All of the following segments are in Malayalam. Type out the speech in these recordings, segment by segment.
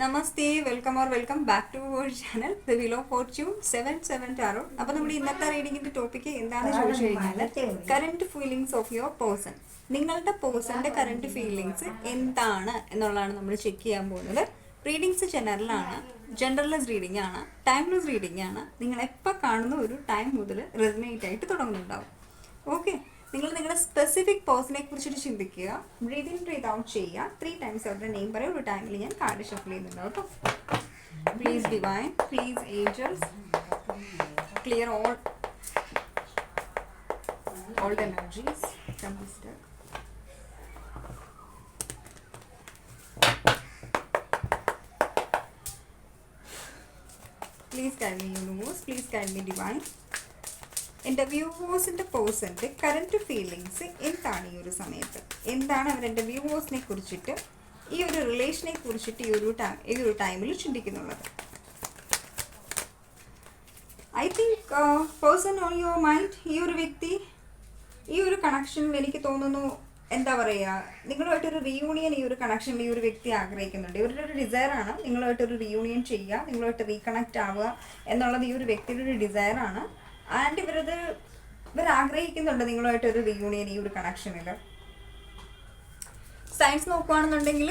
Namaste welcome or welcome back to our channel the willow fortune seven seven tarot അപ്പൊ നമ്മുടെ ഇന്നത്തെ റീഡിങ്ങിന്റെ ടോപ്പിക് എന്താണെന്ന് ചോദിച്ചു കഴിഞ്ഞാൽ current feelings of your person നിങ്ങളുടെ പേഴ്സന്റെ കറന്റ് ഫീലിങ്സ് എന്താണ് എന്നുള്ളതാണ് നമ്മൾ ചെക്ക് ചെയ്യാൻ പോകുന്നത്. റീഡിങ്സ് ജനറലാണ് ജനറലൈസ് റീഡിംഗ് ആണ് ടൈംലെസ് റീഡിംഗ് ആണ്. നിങ്ങൾ എപ്പോൾ കാണുന്ന ഒരു ടൈം മുതൽ റെസിനേറ്റ് ആയിട്ട് തുടങ്ങുന്നുണ്ടാവും. ഓക്കെ നിങ്ങൾ നിങ്ങളുടെ സ്പെസിഫിക് പേഴ്സണെ കുറിച്ചിട്ട് ചിന്തിക്കുക. ബ്രീത് ഇൻ ബ്രീത് ഔട്ട് ചെയ്യുക. ത്രീ ടൈംസ് അവരുടെ നെയിം പറയും. ഒരു ടൈമിൽ ഞാൻ കാർഡ് ഷഫിൾ ചെയ്യുന്നുണ്ട് കേട്ടോ. Please divine please angels clear all all the energies please guide me universe please guide me divine എന്റെ വ്യൂവേഴ്സിന്റെ പേഴ്സന്റെ കറന്റ് ഫീലിങ്സ് എന്താണ് ഈ ഒരു സമയത്ത്? എന്താണ് അവരെന്റെ വ്യൂവേഴ്സിനെ കുറിച്ചിട്ട് ഈ ഒരു റിലേഷനെ കുറിച്ചിട്ട് ഈ ഒരു ടൈം ഈ ഒരു ടൈമിൽ ചിന്തിക്കുന്നുള്ളത്? I think person on your mind ഈ ഒരു വ്യക്തി ഈ ഒരു കണക്ഷനിൽ എനിക്ക് തോന്നുന്നു എന്താ പറയുക നിങ്ങളുമായിട്ടൊരു റീയൂണിയൻ ഈ ഒരു കണക്ഷൻ ഈ ഒരു വ്യക്തി ആഗ്രഹിക്കുന്നുണ്ട്. ഇവരുടെ ഒരു ഡിസയറാണ് നിങ്ങളുമായിട്ടൊരു റീയൂണിയൻ ചെയ്യുക നിങ്ങളുമായിട്ട് റീകണക്റ്റ് ആവുക എന്നുള്ളത് ഈ ഒരു വ്യക്തിയുടെ ഒരു ഡിസയറാണ് ആൻഡ് ഇവരത് ഇവർ ആഗ്രഹിക്കുന്നുണ്ട് നിങ്ങളുമായിട്ട് ഒരു റീയൂണിയൻ ഈ ഒരു കണക്ഷനിൽ സയൻസ് നോക്കുകയാണെന്നുണ്ടെങ്കിൽ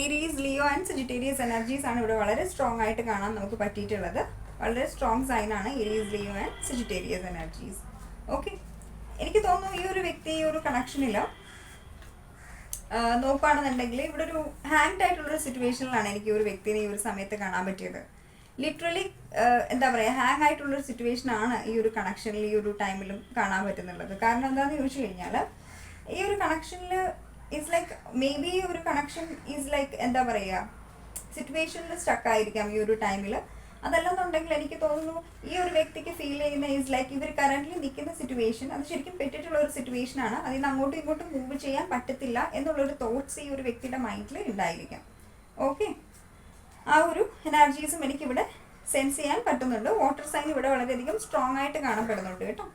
Aries Leo and Sagittarius energies ആണ് ഇവിടെ വളരെ സ്ട്രോങ് ആയിട്ട് കാണാൻ നമുക്ക് പറ്റിയിട്ടുള്ളത്. വളരെ സ്ട്രോങ് സൈൻ ആണ് Aries Leo and Sagittarius energies okay എനിക്ക് തോന്നുന്നു ഈ ഒരു വ്യക്തി ഈ ഒരു കണക്ഷനിൽ നോക്കുകയാണെന്നുണ്ടെങ്കിൽ ഇവിടെ ഒരു ഹാങ്ഡ് ആയിട്ടുള്ള ഒരു സിറ്റുവേഷനിലാണ് എനിക്ക് ഈ ഒരു വ്യക്തിനെ ഈ ഒരു സമയത്ത് കാണാൻ പറ്റിയത്. ലിറ്ററലി എന്താ പറയുക ഹാങ് ആയിട്ടുള്ളൊരു സിറ്റുവേഷൻ ആണ് ഈ ഒരു കണക്ഷനിൽ ഈ ഒരു ടൈമിലും കാണാൻ പറ്റുന്നുള്ളത്. കാരണം എന്താണെന്ന് ചോദിച്ചു കഴിഞ്ഞാൽ ഈ ഒരു കണക്ഷനിൽ ഈസ് ലൈക്ക് മേ ബി ഒരു കണക്ഷൻ ഈസ് ലൈക്ക് എന്താ പറയുക സിറ്റുവേഷനിൽ സ്റ്റക്ക് ആയിരിക്കാം ഈ ഒരു ടൈമിൽ അതല്ലെന്നുണ്ടെങ്കിൽ എനിക്ക് തോന്നുന്നു ഈ ഒരു വ്യക്തിക്ക് ഫീൽ ചെയ്യുന്ന ഈസ് ലൈക്ക് ഇവർ കറന്റ്ലി നിൽക്കുന്ന സിറ്റുവേഷൻ അത് ശരിക്കും പെട്ടിട്ടുള്ള ഒരു സിറ്റുവേഷൻ ആണ്. അതിന് അങ്ങോട്ടും ഇങ്ങോട്ടും മൂവ് ചെയ്യാൻ പറ്റത്തില്ല എന്നുള്ളൊരു തോട്ട്സ് ഈ ഒരു വ്യക്തിയുടെ മൈൻഡിൽ ഉണ്ടായിരിക്കാം. ഓക്കെ ആ ഒരു എനർജീസും എനിക്കിവിടെ സെൻസ് ചെയ്യാൻ പറ്റുന്നുണ്ട്. വാട്ടർ സൈൻ ഇവിടെ വളരെയധികം സ്ട്രോങ് ആയിട്ട് കാണപ്പെടുന്നുണ്ട് കേട്ടോ.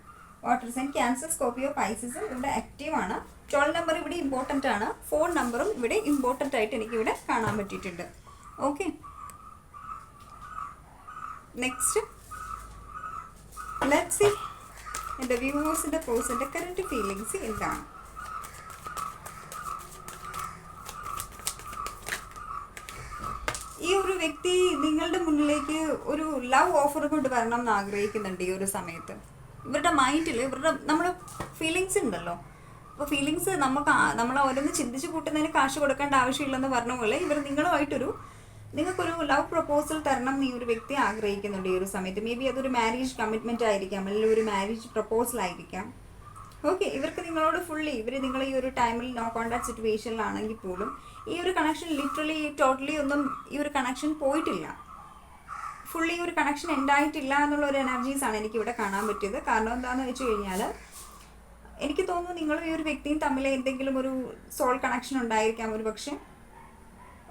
വാട്ടർ സൈൻ ക്യാൻസർ സ്കോപ്പിയോ പൈസസും ഇവിടെ ആക്റ്റീവ് ആണ്. ട്വൽ നമ്പർ ഇവിടെ ഇമ്പോർട്ടന്റ് ആണ്. ഫോൺ നമ്പറും ഇവിടെ ഇമ്പോർട്ടന്റ് ആയിട്ട് എനിക്ക് ഇവിടെ കാണാൻ പറ്റിയിട്ടുണ്ട്. ഓക്കെ നെക്സ്റ്റ് ലെറ്റ് സി എന്റെ വ്യൂവേഴ്സിന്റെ പേഴ്സന്റെ കറന്റ് ഫീലിങ്സ് എന്താണ്? ഈ ഒരു വ്യക്തി നിങ്ങളുടെ മുന്നിലേക്ക് ഒരു ലവ് ഓഫർ കൊണ്ട് വരണം എന്ന് ആഗ്രഹിക്കുന്നുണ്ട് ഈ ഒരു സമയത്ത്. ഇവരുടെ മൈൻഡിൽ ഇവരുടെ നമ്മൾ ഫീലിങ്സ് ഉണ്ടല്ലോ. അപ്പോൾ ഫീലിങ്സ് നമുക്ക് നമ്മൾ ഓരോന്ന് ചിന്തിച്ച് കൂട്ടുന്നതിന് കാശ് കൊടുക്കേണ്ട ആവശ്യമില്ലെന്ന് പറഞ്ഞ പോലെ ഇവർ നിങ്ങളുമായിട്ടൊരു നിങ്ങൾക്കൊരു ലവ് പ്രപ്പോസൽ തരണം എന്ന് ഈ ഒരു വ്യക്തി ആഗ്രഹിക്കുന്നുണ്ട് ഈ ഒരു സമയത്ത്. മേ ബി അതൊരു മാരേജ് കമ്മിറ്റ്മെന്റ് ആയിരിക്കാം അല്ലെങ്കിൽ ഒരു മാരേജ് പ്രപ്പോസൽ ആയിരിക്കാം. ഓക്കെ ഇവർക്ക് നിങ്ങളോട് ഫുള്ളി ഇവർ നിങ്ങൾ ഈ ഒരു ടൈമിൽ നോ കോണ്ടാക്ട് സിറ്റുവേഷനിലാണെങ്കിൽ പോലും ഈ ഒരു കണക്ഷൻ ലിറ്ററലി ടോട്ടലി ഒന്നും ഈ ഒരു കണക്ഷൻ പോയിട്ടില്ല. ഫുള്ളി ഒരു കണക്ഷൻ ഉണ്ടായിട്ടില്ല എന്നുള്ള ഒരു എനർജീസാണ് എനിക്ക് ഇവിടെ കാണാൻ പറ്റിയത്. കാരണം എന്താണെന്ന് വെച്ച് കഴിഞ്ഞാൽ എനിക്ക് തോന്നുന്നു നിങ്ങളും ഈ ഒരു വ്യക്തിയും തമ്മിൽ എന്തെങ്കിലും ഒരു സോൾ കണക്ഷൻ ഉണ്ടായിരിക്കാം ഒരു പക്ഷേ.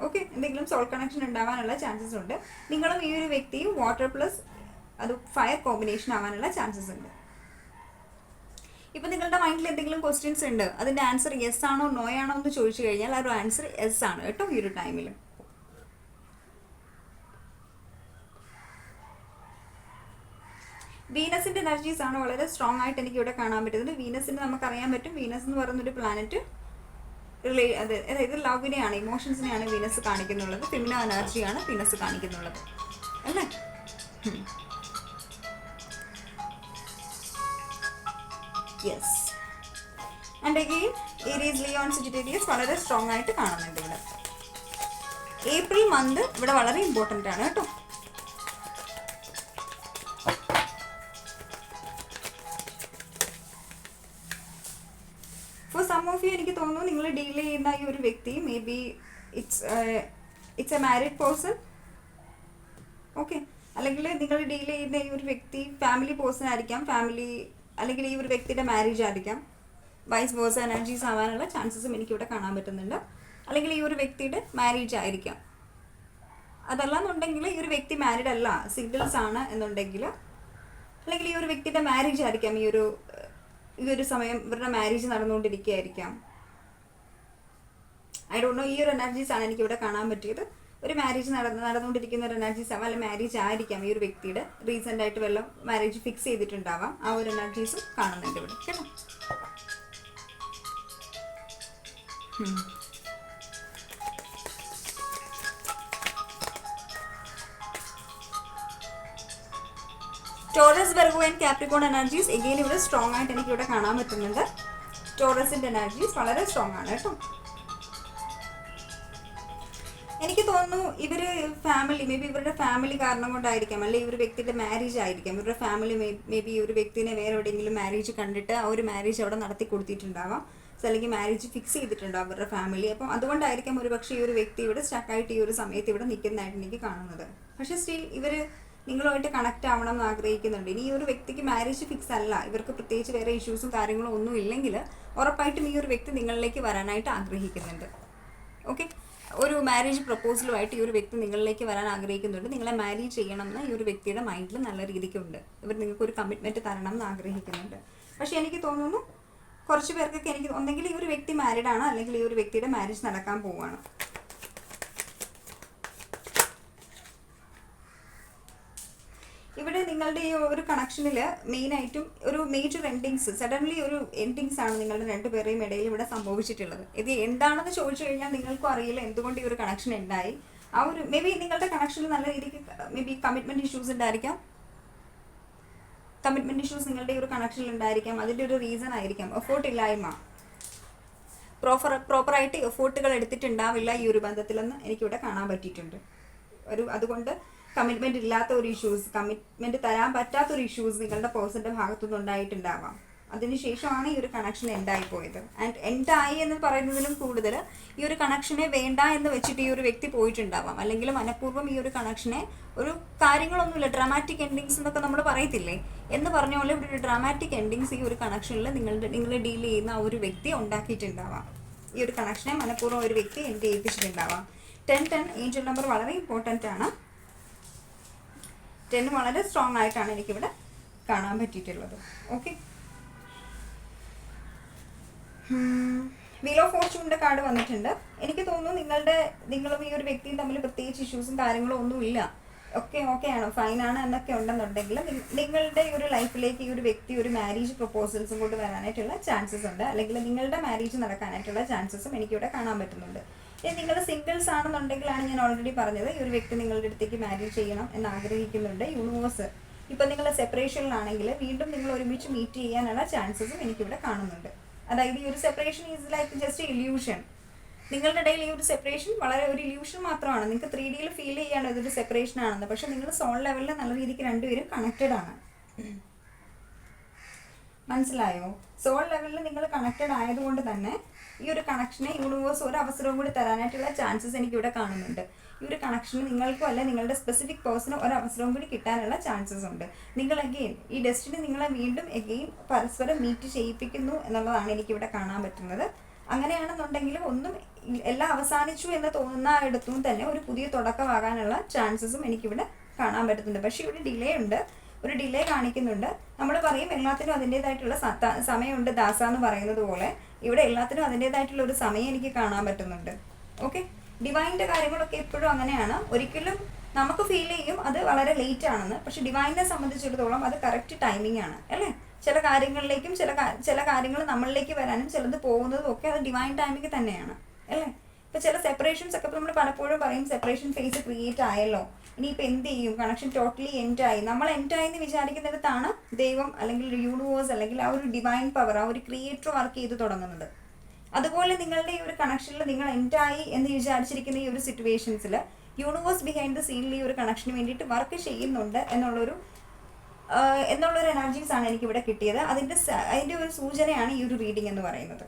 ഓക്കെ എന്തെങ്കിലും സോൾ കണക്ഷൻ ഉണ്ടാവാനുള്ള ചാൻസസ് ഉണ്ട്. നിങ്ങളും ഈ ഒരു വ്യക്തിയും വാട്ടർ പ്ലസ് അത് ഫയർ കോമ്പിനേഷൻ ആവാനുള്ള ചാൻസസ് ഉണ്ട്. ഇപ്പം നിങ്ങളുടെ മൈൻഡിൽ എന്തെങ്കിലും ക്വസ്റ്റ്യൻസ് ഉണ്ട് അതിന്റെ ആൻസർ യെസ് ആണോ നോ ആണോ എന്ന് ചോദിച്ചു കഴിഞ്ഞാൽ ആ ഒരു ആൻസർ യെസ് ആണ് കേട്ടോ ഈ ഒരു ടൈമിൽ വീനസിന്റെ എനർജീസ് ആണ് വളരെ സ്ട്രോങ് ആയിട്ട് എനിക്ക് ഇവിടെ കാണാൻ പറ്റുന്നത്. വീനസിന് നമുക്കറിയാൻ പറ്റും. വീനസ് എന്ന് പറയുന്ന ഒരു പ്ലാനറ്റ് റിലേ അത് അതായത് ലവിനെയാണ് ഇമോഷൻസിനെയാണ് വീനസ് കാണിക്കുന്നുള്ളത്. ഫിമിന എനർജിയാണ് വീനസ് കാണിക്കുന്നുള്ളത്. അല്ലേ? Yes and again Aries Leo Sagittarius വളരെ സ്ട്രോങ് ആയിട്ട് കാണുന്നുണ്ട് ഇവിടെ. ഏപ്രിൽ മന്ത് ഇവിടെ വളരെ ഇമ്പോർട്ടന്റ് ആണ് കേട്ടോ. ഫോർ സം ഓഫ് യു എനിക്ക് തോന്നുന്നു നിങ്ങൾ ഡീൽ ചെയ്യുന്ന ഈ ഒരു വ്യക്തി maybe it's it's a married person okay അല്ലെങ്കിൽ നിങ്ങൾ ഡീൽ ചെയ്യുന്ന ഈ ഒരു വ്യക്തി ഫാമിലി പേഴ്സൺ ആയിരിക്കാം. ഫാമിലി അല്ലെങ്കിൽ ഈ ഒരു വ്യക്തിയുടെ മാരേജ് ആയിരിക്കാം. വൈസ് വേഴ്സ് എനർജീസ് ആവാനുള്ള ചാൻസസും എനിക്കിവിടെ കാണാൻ പറ്റുന്നുണ്ട്. അല്ലെങ്കിൽ ഈ ഒരു വ്യക്തിയുടെ മാരേജ് ആയിരിക്കാം. അതല്ലാന്നുണ്ടെങ്കിൽ ഈ ഒരു വ്യക്തി മാരീഡ് അല്ല സിംഗിൾസ് ആണ് എന്നുണ്ടെങ്കിൽ അല്ലെങ്കിൽ ഈ ഒരു വ്യക്തിയുടെ മാരേജ് ആയിരിക്കാം. ഈ ഒരു ഈ ഒരു സമയം ഇവരുടെ മാരേജ് നടന്നുകൊണ്ടിരിക്കുകയായിരിക്കാം. ഐ ഡോണ്ട് നോ ഈ ഒരു എനർജീസ് ആണ് എനിക്കിവിടെ കാണാൻ പറ്റിയത്. ഒരു മാരേജ് നടന്ന് നടന്നുകൊണ്ടിരിക്കുന്ന ഒരു എനർജീസ് ആവാം അല്ലെങ്കിൽ മാരേജ് ആയിരിക്കാം ഈ ഒരു വ്യക്തിയുടെ. റീസെന്റ് ആയിട്ട് വല്ല മാരേജ് ഫിക്സ് ചെയ്തിട്ടുണ്ടാവാം. ആ ഒരു എനർജീസും കാണുന്നുണ്ട് ഇവിടെ. കേട്ടോ. Taurus Virgo and Capricorn energies again ഇവിടെ സ്ട്രോങ് ആയിട്ട് എനിക്ക് ഇവിടെ കാണാൻ പറ്റുന്നുണ്ട്. ടോറസിന്റെ എനർജീസ് വളരെ സ്ട്രോങ് ആണ് കേട്ടോ? എനിക്ക് തോന്നുന്നു ഇവർ ഫാമിലി മേ ബി ഇവരുടെ ഫാമിലി കാരണം കൊണ്ടായിരിക്കാം. അല്ലെങ്കിൽ ഇവർ വ്യക്തിയുടെ മാരേജ് ആയിരിക്കാം. ഇവരുടെ ഫാമിലി മേ ബി ഒരു വ്യക്തിനെ വേറെ എവിടെയെങ്കിലും മാരേജ് കണ്ടിട്ട് ആ ഒരു മാരേജ് അവിടെ നടത്തി കൊടുത്തിട്ടുണ്ടാവാം. അല്ലെങ്കിൽ മാരേജ് ഫിക്സ് ചെയ്തിട്ടുണ്ടാവും അവരുടെ ഫാമിലി അപ്പം അതുകൊണ്ടായിരിക്കാം ഒരു പക്ഷേ ഈ ഒരു വ്യക്തി ഇവിടെ സ്റ്റക്കായിട്ട് ഈ ഒരു സമയത്ത് ഇവിടെ നിൽക്കുന്നതായിട്ട് എനിക്ക് കാണുന്നത്. പക്ഷേ സ്റ്റിൽ ഇവർ നിങ്ങളുമായിട്ട് കണക്ട് ആവണം എന്ന് ആഗ്രഹിക്കുന്നുണ്ട്. ഇനി ഈ ഒരു വ്യക്തിക്ക് മാരേജ് ഫിക്സ് അല്ല. ഇവർക്ക് പ്രത്യേകിച്ച് വേറെ ഇഷ്യൂസും കാര്യങ്ങളും ഒന്നും ഇല്ലെങ്കിൽ ഉറപ്പായിട്ടും ഈ ഒരു വ്യക്തി നിങ്ങളിലേക്ക് വരാനായിട്ട് ആഗ്രഹിക്കുന്നുണ്ട്. ഓക്കെ ഒരു മാരേജ് പ്രപ്പോസലുമായിട്ട് ഈ ഒരു വ്യക്തി നിങ്ങളിലേക്ക് വരാൻ ആഗ്രഹിക്കുന്നുണ്ട്. നിങ്ങളെ മാരേജ് ചെയ്യണം എന്ന് ഈ ഒരു വ്യക്തിയുടെ മൈൻഡിൽ നല്ല രീതിക്കുണ്ട്. ഇവർ നിങ്ങൾക്ക് ഒരു കമ്മിറ്റ്മെന്റ് തരണം എന്ന് ആഗ്രഹിക്കുന്നുണ്ട്. പക്ഷേ എനിക്ക് തോന്നുന്നു കുറച്ച് പേർക്കൊക്കെ എനിക്ക് ഒന്നെങ്കിൽ ഈ ഒരു വ്യക്തി മാരീഡ് ആണ്? അല്ലെങ്കിൽ ഈ ഒരു വ്യക്തിയുടെ മാരേജ് നടക്കാൻ പോവുകയാണ്? ഇവിടെ നിങ്ങളുടെ ഈ ഒരു കണക്ഷനിൽ മെയിനായിട്ടും ഒരു മേജർ എൻഡിങ്സ് സഡൻലി ഒരു എൻഡിങ്സ് ആണ് നിങ്ങളുടെ രണ്ടുപേരുടെയും ഇടയിൽ ഇവിടെ സംഭവിച്ചിട്ടുള്ളത്. ഇത് എന്താണെന്ന് ചോദിച്ചു കഴിഞ്ഞാൽ നിങ്ങൾക്കും അറിയില്ല എന്തുകൊണ്ട് ഈ ഒരു കണക്ഷൻ ഉണ്ടായി. ആ ഒരു മേ ബി നിങ്ങളുടെ കണക്ഷനിൽ നല്ല രീതിക്ക് മേ ബി കമ്മിറ്റ്മെന്റ് ഇഷ്യൂസ് ഉണ്ടായിരിക്കാം. കമ്മിറ്റ്മെന്റ് ഇഷ്യൂസ് നിങ്ങളുടെ ഒരു കണക്ഷനിൽ ഉണ്ടായിരിക്കാം. അതിന്റെ ഒരു റീസൺ ആയിരിക്കാം. എഫോർട്ട് ഇല്ലായ്മ. പ്രോപ്പർ പ്രോപ്പറായിട്ട് എഫോർട്ടുകൾ എടുത്തിട്ടുണ്ടാവില്ല ഈ ഒരു ബന്ധത്തിലെന്ന് എനിക്കിവിടെ കാണാൻ പറ്റിയിട്ടുണ്ട്. ഒരു അതുകൊണ്ട് കമ്മിറ്റ്മെന്റ് ഇല്ലാത്ത ഒരു ഇഷ്യൂസ് കമ്മിറ്റ്മെന്റ് തരാൻ പറ്റാത്ത ഒരു ഇഷ്യൂസ് നിങ്ങളുടെ പേഴ്സന്റെ ഭാഗത്തുനിന്ന് ഉണ്ടായിട്ടുണ്ടാവാം. അതിനുശേഷമാണ് ഈ ഒരു കണക്ഷൻ എൻഡായി പോയത്. ആൻഡ് എൻഡായി എന്ന് പറയുന്നതിലും കൂടുതൽ ഈ ഒരു കണക്ഷനെ വേണ്ട എന്ന് വെച്ചിട്ട് ഈ ഒരു വ്യക്തി പോയിട്ടുണ്ടാവാം. അല്ലെങ്കിൽ മനഃപൂർവം ഈ ഒരു കണക്ഷനെ ഒരു കാര്യങ്ങളൊന്നുമില്ല ഡ്രാമാറ്റിക് എൻഡിങ്സ് എന്നൊക്കെ നമ്മൾ പറയത്തില്ലേ? എന്ന് പറഞ്ഞ പോലെ ഇവിടെ ഒരു ഡ്രാമാറ്റിക് എൻഡിങ്സ് ഈ ഒരു കണക്ഷനിൽ നിങ്ങളുടെ നിങ്ങൾ ഡീൽ ചെയ്യുന്ന ആ ഒരു വ്യക്തി ഉണ്ടാക്കിയിട്ടുണ്ടാവാം. ഈ ഒരു കണക്ഷനെ മനഃപൂർവം ഒരു വ്യക്തി എന്റെ ഏൽപ്പിച്ചിട്ടുണ്ടാവാം ടെൻ ടെൻ ഏഞ്ചൽ നമ്പർ വളരെ ഇമ്പോർട്ടന്റ് ആണ്. ടെൻ വളരെ സ്ട്രോങ് ആയിട്ടാണ് എനിക്കിവിടെ കാണാൻ പറ്റിയിട്ടുള്ളത്. ഓക്കെ വീൽ ഓഫ് ഫോർച്യൂണിന്റെ കാർഡ് വന്നിട്ടുണ്ട്. എനിക്ക് തോന്നുന്നു നിങ്ങളുടെ നിങ്ങളും ഈ ഒരു വ്യക്തിയും തമ്മിൽ പ്രത്യേകിച്ച് ഇഷ്യൂസും കാര്യങ്ങളും ഒന്നുമില്ല ഒക്കെ ഓക്കെ ആണ്? ഫൈനാണ് എന്നൊക്കെ ഉണ്ടെന്നുണ്ടെങ്കിൽ നിങ്ങളുടെ ഈ ഒരു ലൈഫിലേക്ക് ഈ ഒരു വ്യക്തി ഒരു മാരേജ് പ്രപ്പോസൽസും കൊണ്ട് വരാനായിട്ടുള്ള ചാൻസസ് ഉണ്ട്. അല്ലെങ്കിൽ നിങ്ങളുടെ മാരേജ് നടക്കാനായിട്ടുള്ള ചാൻസസും എനിക്കിവിടെ കാണാൻ പറ്റുന്നുണ്ട്. നിങ്ങൾ സിംഗിൾസ് ആണെന്നുണ്ടെങ്കിലാണ് ഞാൻ ഓൾറെഡി പറഞ്ഞത്. ഈ ഒരു വ്യക്തി നിങ്ങളുടെ അടുത്തേക്ക് മാരേജ് ചെയ്യണം എന്ന് ആഗ്രഹിക്കുന്നുണ്ട് യൂണിവേഴ്സ് ഇപ്പം നിങ്ങൾ സെപ്പറേഷനിലാണെങ്കിൽ വീണ്ടും നിങ്ങൾ ഒരുമിച്ച് മീറ്റ് ചെയ്യാനുള്ള ചാൻസസും എനിക്കിവിടെ കാണുന്നുണ്ട്. അതായത് ഈ ഒരു separation is like just illusion നിങ്ങളുടെ ഇടയിൽ ഈ ഒരു സെപ്പറേഷൻ വളരെ ഒരു ഇല്യൂഷൻ മാത്രമാണ്. നിങ്ങൾക്ക് ത്രീ ഡിയിൽ ഫീൽ ചെയ്യാണ് ഇതൊരു സെപ്പറേഷൻ ആണെന്ന്. പക്ഷെ നിങ്ങൾ സോൾ ലെവലിൽ നല്ല രീതിക്ക് രണ്ടുപേരും കണക്റ്റഡ് ആണ്. മനസ്സിലായോ? സോൾ ലെവലിൽ നിങ്ങൾ കണക്റ്റഡ് ആയതുകൊണ്ട് തന്നെ ഈ ഒരു കണക്ഷനെ യൂണിവേഴ്സ് ഒരു അവസരവും കൂടി തരാനായിട്ടുള്ള ചാൻസസ് എനിക്ക് ഇവിടെ കാണുന്നുണ്ട്. ഈ ഒരു കണക്ഷന് നിങ്ങൾക്കും അല്ല നിങ്ങളുടെ സ്പെസിഫിക് പേഴ്സണും ഒരു അവസരവും കൂടി കിട്ടാനുള്ള ചാൻസസ് ഉണ്ട്. നിങ്ങൾ അഗെയിൻ ഈ ഡെസ്റ്റിനി നിങ്ങളെ വീണ്ടും എഗെയിൻ പരസ്പരം മീറ്റ് ചെയ്യിപ്പിക്കുന്നു എന്നുള്ളതാണ് എനിക്ക് ഇവിടെ കാണാൻ പറ്റുന്നത്. അങ്ങനെയാണെന്നുണ്ടെങ്കിലും ഒന്നും എല്ലാം അവസാനിച്ചു എന്ന് തോന്നുന്ന ഇടത്തും തന്നെ ഒരു പുതിയ തുടക്കമാകാനുള്ള ചാൻസസും എനിക്കിവിടെ കാണാൻ പറ്റുന്നുണ്ട്. പക്ഷേ ഇവിടെ ഡിലേ ഉണ്ട്. ഒരു ഡിലേ കാണിക്കുന്നുണ്ട്. നമ്മൾ പറയും എല്ലാത്തിനും അതിന്റെതായിട്ടുള്ള സമയമുണ്ട് ദാസ എന്ന് പറയുന്നത് പോലെ. ഇവിടെ എല്ലാത്തിനും അതിന്റെതായിട്ടുള്ള ഒരു സമയം എനിക്ക് കാണാൻ പറ്റുന്നുണ്ട്. ഓക്കെ ഡിവൈന്റെ കാര്യങ്ങളൊക്കെ എപ്പോഴും അങ്ങനെയാണ്. ഒരിക്കലും നമുക്ക് ഫീൽ ചെയ്യും അത് വളരെ ലേറ്റ് ആണെന്ന്. പക്ഷെ ഡിവൈനെ സംബന്ധിച്ചിടത്തോളം അത് കറക്റ്റ് ടൈമിംഗ് ആണ്. അല്ലേ? ചില കാര്യങ്ങളിലേക്കും ചില ചില കാര്യങ്ങൾ നമ്മളിലേക്ക് വരാനും ചിലത് പോകുന്നതും ഒക്കെ അത് ഡിവൈൻ ടൈമിംഗ് തന്നെയാണ്. അല്ലേ? ഇപ്പൊ ചില സെപ്പറേഷൻസ് ഒക്കെ നമ്മൾ പലപ്പോഴും പറയും സെപ്പറേഷൻ ഫേസ് ക്രിയേറ്റ് ആയല്ലോ. ഇനിയിപ്പോൾ എന്ത് ചെയ്യും? കണക്ഷൻ ടോട്ടലി എൻഡായി നമ്മൾ എൻഡായി എന്ന് വിചാരിക്കുന്നിടത്താണ് ദൈവം അല്ലെങ്കിൽ യൂണിവേഴ്സ് അല്ലെങ്കിൽ ആ ഒരു ഡിവൈൻ പവർ ആ ഒരു ക്രിയേറ്റർ വർക്ക് ചെയ്ത് തുടങ്ങുന്നത്. അതുപോലെ നിങ്ങളുടെ ഈ ഒരു കണക്ഷനിൽ നിങ്ങൾ എൻഡായി എന്ന് വിചാരിച്ചിരിക്കുന്ന ഈ ഒരു സിറ്റുവേഷൻസിൽ യൂണിവേഴ്സ് ബിഹൈൻഡ് ദ സീനിൽ ഈ ഒരു കണക്ഷന് വേണ്ടിയിട്ട് വർക്ക് ചെയ്യുന്നുണ്ട് എന്നുള്ളൊരു എന്നുള്ളൊരു എനർജീസ് ആണ് എനിക്ക് ഇവിടെ കിട്ടിയത്. അതിന്റെ അതിന്റെ ഒരു സൂചനയാണ് ഈ ഒരു റീഡിംഗ് എന്ന് പറയുന്നത്.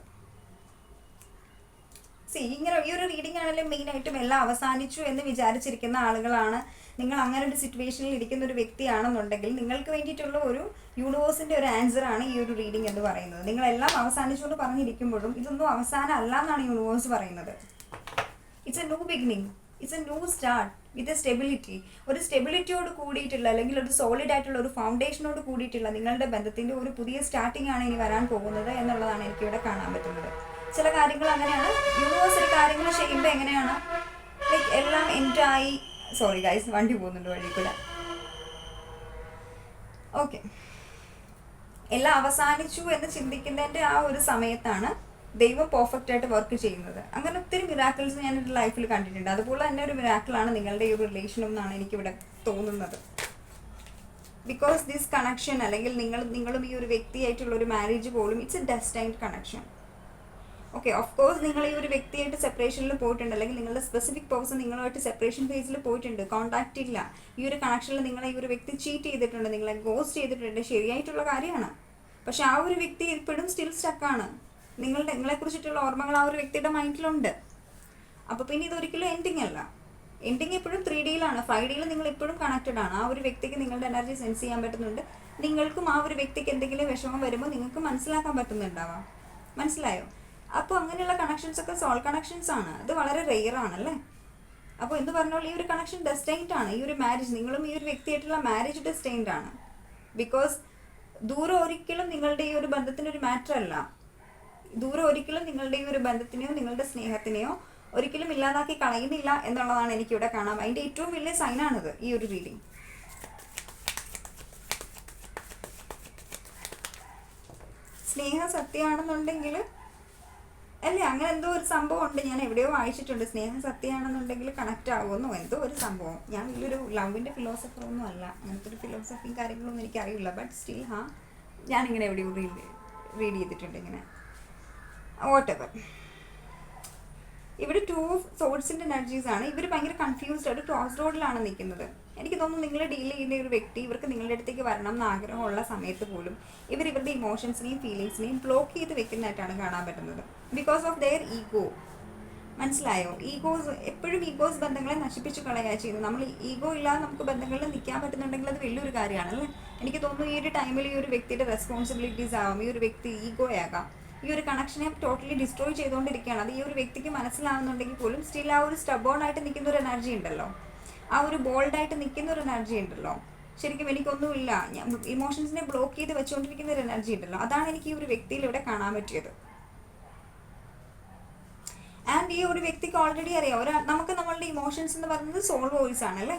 സി ഇങ്ങനെ ഈ ഒരു റീഡിംഗ് മെയിൻ ആയിട്ടും എല്ലാം അവസാനിച്ചു എന്ന് വിചാരിച്ചിരിക്കുന്ന ആളുകളാണ്. നിങ്ങൾ അങ്ങനെ ഒരു സിറ്റുവേഷനിൽ ഇരിക്കുന്ന ഒരു വ്യക്തിയാണെന്നുണ്ടെങ്കിൽ നിങ്ങൾക്ക് വേണ്ടിയിട്ടുള്ള ഒരു യൂണിവേഴ്സിന്റെ ഒരു ആൻസർ ആണ് ഈ ഒരു റീഡിംഗ് എന്ന് പറയുന്നത്. നിങ്ങളെല്ലാം അവസാനിച്ചു എന്ന് പറഞ്ഞിരിക്കുമ്പോഴും ഇതൊന്നും അവസാനം അല്ല എന്നാണ് യൂണിവേഴ്സ് പറയുന്നത്. It's a new beginning it's a new start with a stability ഒരു സ്റ്റെബിലിറ്റിയോട് കൂടിയിട്ടുള്ള അല്ലെങ്കിൽ ഒരു സോളിഡ് ആയിട്ടുള്ള ഒരു ഫൗണ്ടേഷനോട് കൂടിയിട്ടുള്ള നിങ്ങളുടെ ബന്ധത്തിന്റെ ഒരു പുതിയ സ്റ്റാർട്ടിംഗ് ആണ് ഇനി വരാൻ പോകുന്നത് എന്നുള്ളതാണ് എനിക്കിവിടെ കാണാൻ പറ്റുന്നത്. ചില കാര്യങ്ങൾ അങ്ങനെയാണ്. യൂണിവേഴ്സിൽ കാര്യങ്ങൾ ചെയ്യുമ്പോൾ എങ്ങനെയാണ്? ലൈക്ക് എല്ലാം എന്റായി സോറി ഗൈസ് വണ്ടി പോകുന്നുണ്ട് വഴി കൂടെ. ഓക്കെ എല്ലാം അവസാനിച്ചു എന്ന് ചിന്തിക്കുന്നതിന്റെ ആ ഒരു സമയത്താണ് ദൈവം പെർഫെക്റ്റ് ആയിട്ട് വർക്ക് ചെയ്യുന്നത്. അങ്ങനെ ഒത്തിരി മിറാക്കിൾസ് ഞാൻ എന്റെ ലൈഫിൽ കണ്ടിട്ടുണ്ട്. അതുപോലെ തന്നെ ഒരു മിറാക്കിളാണ് നിങ്ങളുടെ ഈ ഒരു റിലേഷനും എന്നാണ് എനിക്കിവിടെ തോന്നുന്നത്. ബിക്കോസ് ദിസ് കണക്ഷൻ അല്ലെങ്കിൽ നിങ്ങൾ നിങ്ങളും ഈ ഒരു വ്യക്തിയായിട്ടുള്ള ഒരു മാരേജ് പോലും it's a destined connection okay of course നിങ്ങൾ ഈ ഒരു വ്യക്തിയായിട്ട് സെപ്പറേഷനിൽ പോയിട്ടുണ്ട്. അല്ലെങ്കിൽ നിങ്ങളുടെ സ്പെസിഫിക് പേഴ്സൺ നിങ്ങളുമായിട്ട് സെപ്പറേഷൻ ഫേസിൽ പോയിട്ടുണ്ട്. കോൺടാക്റ്റ് ഇല്ല. ഈ ഒരു കണക്ഷനിൽ നിങ്ങളെ ഈ ഒരു വ്യക്തി ചീറ്റ് ചെയ്തിട്ടുണ്ട്. നിങ്ങളെ ഗോസ്റ്റ് ചെയ്തിട്ടുണ്ട്. ശരിയായിട്ടുള്ള കാര്യമാണ്. പക്ഷെ ആ ഒരു വ്യക്തി ഇപ്പോഴും സ്റ്റിൽ സ്റ്റക്കാണ് നിങ്ങളുടെ നിങ്ങളെ കുറിച്ചിട്ടുള്ള ഓർമ്മകൾ ആ ഒരു വ്യക്തിയുടെ മൈൻഡിലുണ്ട് അപ്പോൾ പിന്നെ ഇതൊരിക്കലും എൻഡിങ് അല്ല. എൻഡിങ് എപ്പോഴും ത്രീ ഡിയിലാണ് ഫൈവ് ഡിയിൽ നിങ്ങൾ ഇപ്പോഴും കണക്റ്റഡ് ആണ്. ആ ഒരു വ്യക്തിക്ക് നിങ്ങളുടെ എനർജി സെൻസ് ചെയ്യാൻ പറ്റുന്നുണ്ട്. നിങ്ങൾക്കും ആ ഒരു വ്യക്തിക്ക് എന്തെങ്കിലും വിഷമം വരുമ്പോൾ നിങ്ങൾക്ക് മനസ്സിലാക്കാൻ പറ്റുന്നുണ്ടാവാം. മനസ്സിലായോ? അപ്പോൾ അങ്ങനെയുള്ള കണക്ഷൻസ് ഒക്കെ സോൾ കണക്ഷൻസ് ആണ്. അത് വളരെ റെയർ ആണല്ലേ? അപ്പോൾ എന്ന് പറഞ്ഞോളൂ ഈ ഒരു കണക്ഷൻ ഡെസ്റ്റൈൻഡ് ആണ്. ഈ ഒരു മാരേജ് നിങ്ങളും ഈ ഒരു വ്യക്തിയായിട്ടുള്ള മാരേജ് ഡെസ്റ്റൈൻഡ് ആണ്. ബിക്കോസ് ദൂരം ഒരിക്കലും നിങ്ങളുടെ ഈ ഒരു ബന്ധത്തിന് ഒരു മാറ്റർ അല്ല. ദൂരം ഒരിക്കലും നിങ്ങളുടെ ഈ ഒരു ബന്ധത്തിനെയോ നിങ്ങളുടെ സ്നേഹത്തിനെയോ ഒരിക്കലും ഇല്ലാതാക്കി കളയുന്നില്ല എന്നുള്ളതാണ് എനിക്ക് ഇവിടെ കാണാം അതിന്റെ ഏറ്റവും വലിയ സൈനാണിത് ഈ ഒരു റീഡിങ് സ്നേഹം സത്യമാണെന്നുണ്ടെങ്കിൽ അല്ലേ അങ്ങനെ എന്തോ ഒരു സംഭവം ഉണ്ട് ഞാൻ എവിടെയോ വായിച്ചിട്ടുണ്ട്. സ്നേഹം സത്യമാണെന്നുണ്ടെങ്കിൽ കണക്റ്റ് ആകുമെന്നോ എന്തോ ഒരു സംഭവം. ഞാൻ വലിയൊരു ലവിന്റെ ഫിലോസഫർ ഒന്നും അല്ല. അങ്ങനത്തെ ഒരു ഫിലോസഫിയും കാര്യങ്ങളൊന്നും എനിക്കറിയില്ല. ബട്ട് സ്റ്റിൽ ഹാ ഞാനിങ്ങനെ എവിടെയോ റീഡ് റീഡ് ചെയ്തിട്ടുണ്ട് ഇങ്ങനെ. വാട്ടെവർ ഇവിടെ ടു സോഴ്സിന്റെ എനർജീസ് ആണ്. ഇവർ ഭയങ്കര കൺഫ്യൂസ്ഡ് ആയിട്ട് ക്രോസ് റോഡിലാണ് നിൽക്കുന്നത്. എനിക്ക് തോന്നുന്നു നിങ്ങൾ ഡീൽ ചെയ്യുന്ന ഒരു വ്യക്തി ഇവർക്ക് നിങ്ങളുടെ അടുത്തേക്ക് വരണം എന്ന് ആഗ്രഹമുള്ള സമയത്ത് പോലും ഇവർ ഇവരുടെ ഇമോഷൻസിനെയും ഫീലിങ്സിനെയും ബ്ലോക്ക് ചെയ്ത് വെക്കുന്നതായിട്ടാണ് കാണാൻ പറ്റുന്നത്. ബിക്കോസ് ഓഫ് ദെയർ ഈഗോ മനസ്സിലായോ? ഈഗോസ് എപ്പോഴും ഈഗോസ് ബന്ധങ്ങളെ നശിപ്പിച്ചു കളയുക ചെയ്യുന്നത്. നമ്മൾ ഈഗോ ഇല്ലാതെ നമുക്ക് ബന്ധങ്ങളിൽ നിൽക്കാൻ പറ്റുന്നുണ്ടെങ്കിൽ അത് വലിയൊരു കാര്യമാണ് അല്ലേ? എനിക്ക് തോന്നുന്നു ഈ ഒരു ടൈമിൽ ഈ ഒരു വ്യക്തിയുടെ റെസ്പോൺസിബിലിറ്റീസ് ആവാം ഈ ഒരു വ്യക്തി ഈഗോ ആകാം. ഈ ഒരു കണക്ഷനെ ടോട്ടലി ഡിസ്ട്രോയ് ചെയ്തുകൊണ്ടിരിക്കുകയാണ്. അത് ഈ ഒരു വ്യക്തിക്ക് മനസ്സിലാവുന്നുണ്ടെങ്കിൽ പോലും സ്റ്റിൽ ആ ഒരു സ്റ്റബോൺ ആയിട്ട് നിൽക്കുന്ന ഒരു എനർജി ഉണ്ടല്ലോ. ആ ഒരു ബോൾഡായിട്ട് നിൽക്കുന്ന ഒരു എനർജി ഉണ്ടല്ലോ. ശരിക്കും എനിക്കൊന്നുമില്ല. ഞാൻ ഇമോഷൻസിനെ ബ്ലോക്ക് ചെയ്ത് വെച്ചുകൊണ്ടിരിക്കുന്ന ഒരു എനർജി ഉണ്ടല്ലോ. അതാണ് എനിക്ക് ഈ ഒരു വ്യക്തിയിൽ ഇവിടെ കാണാൻ പറ്റിയത്. ആൻഡ് ഈ ഒരു വ്യക്തിക്ക് ഓൾറെഡി അറിയാം. ഒരാ നമുക്ക് നമ്മളുടെ ഇമോഷൻസ് എന്ന് പറയുന്നത് സോൾ വോയിസ് ആണ് അല്ലേ?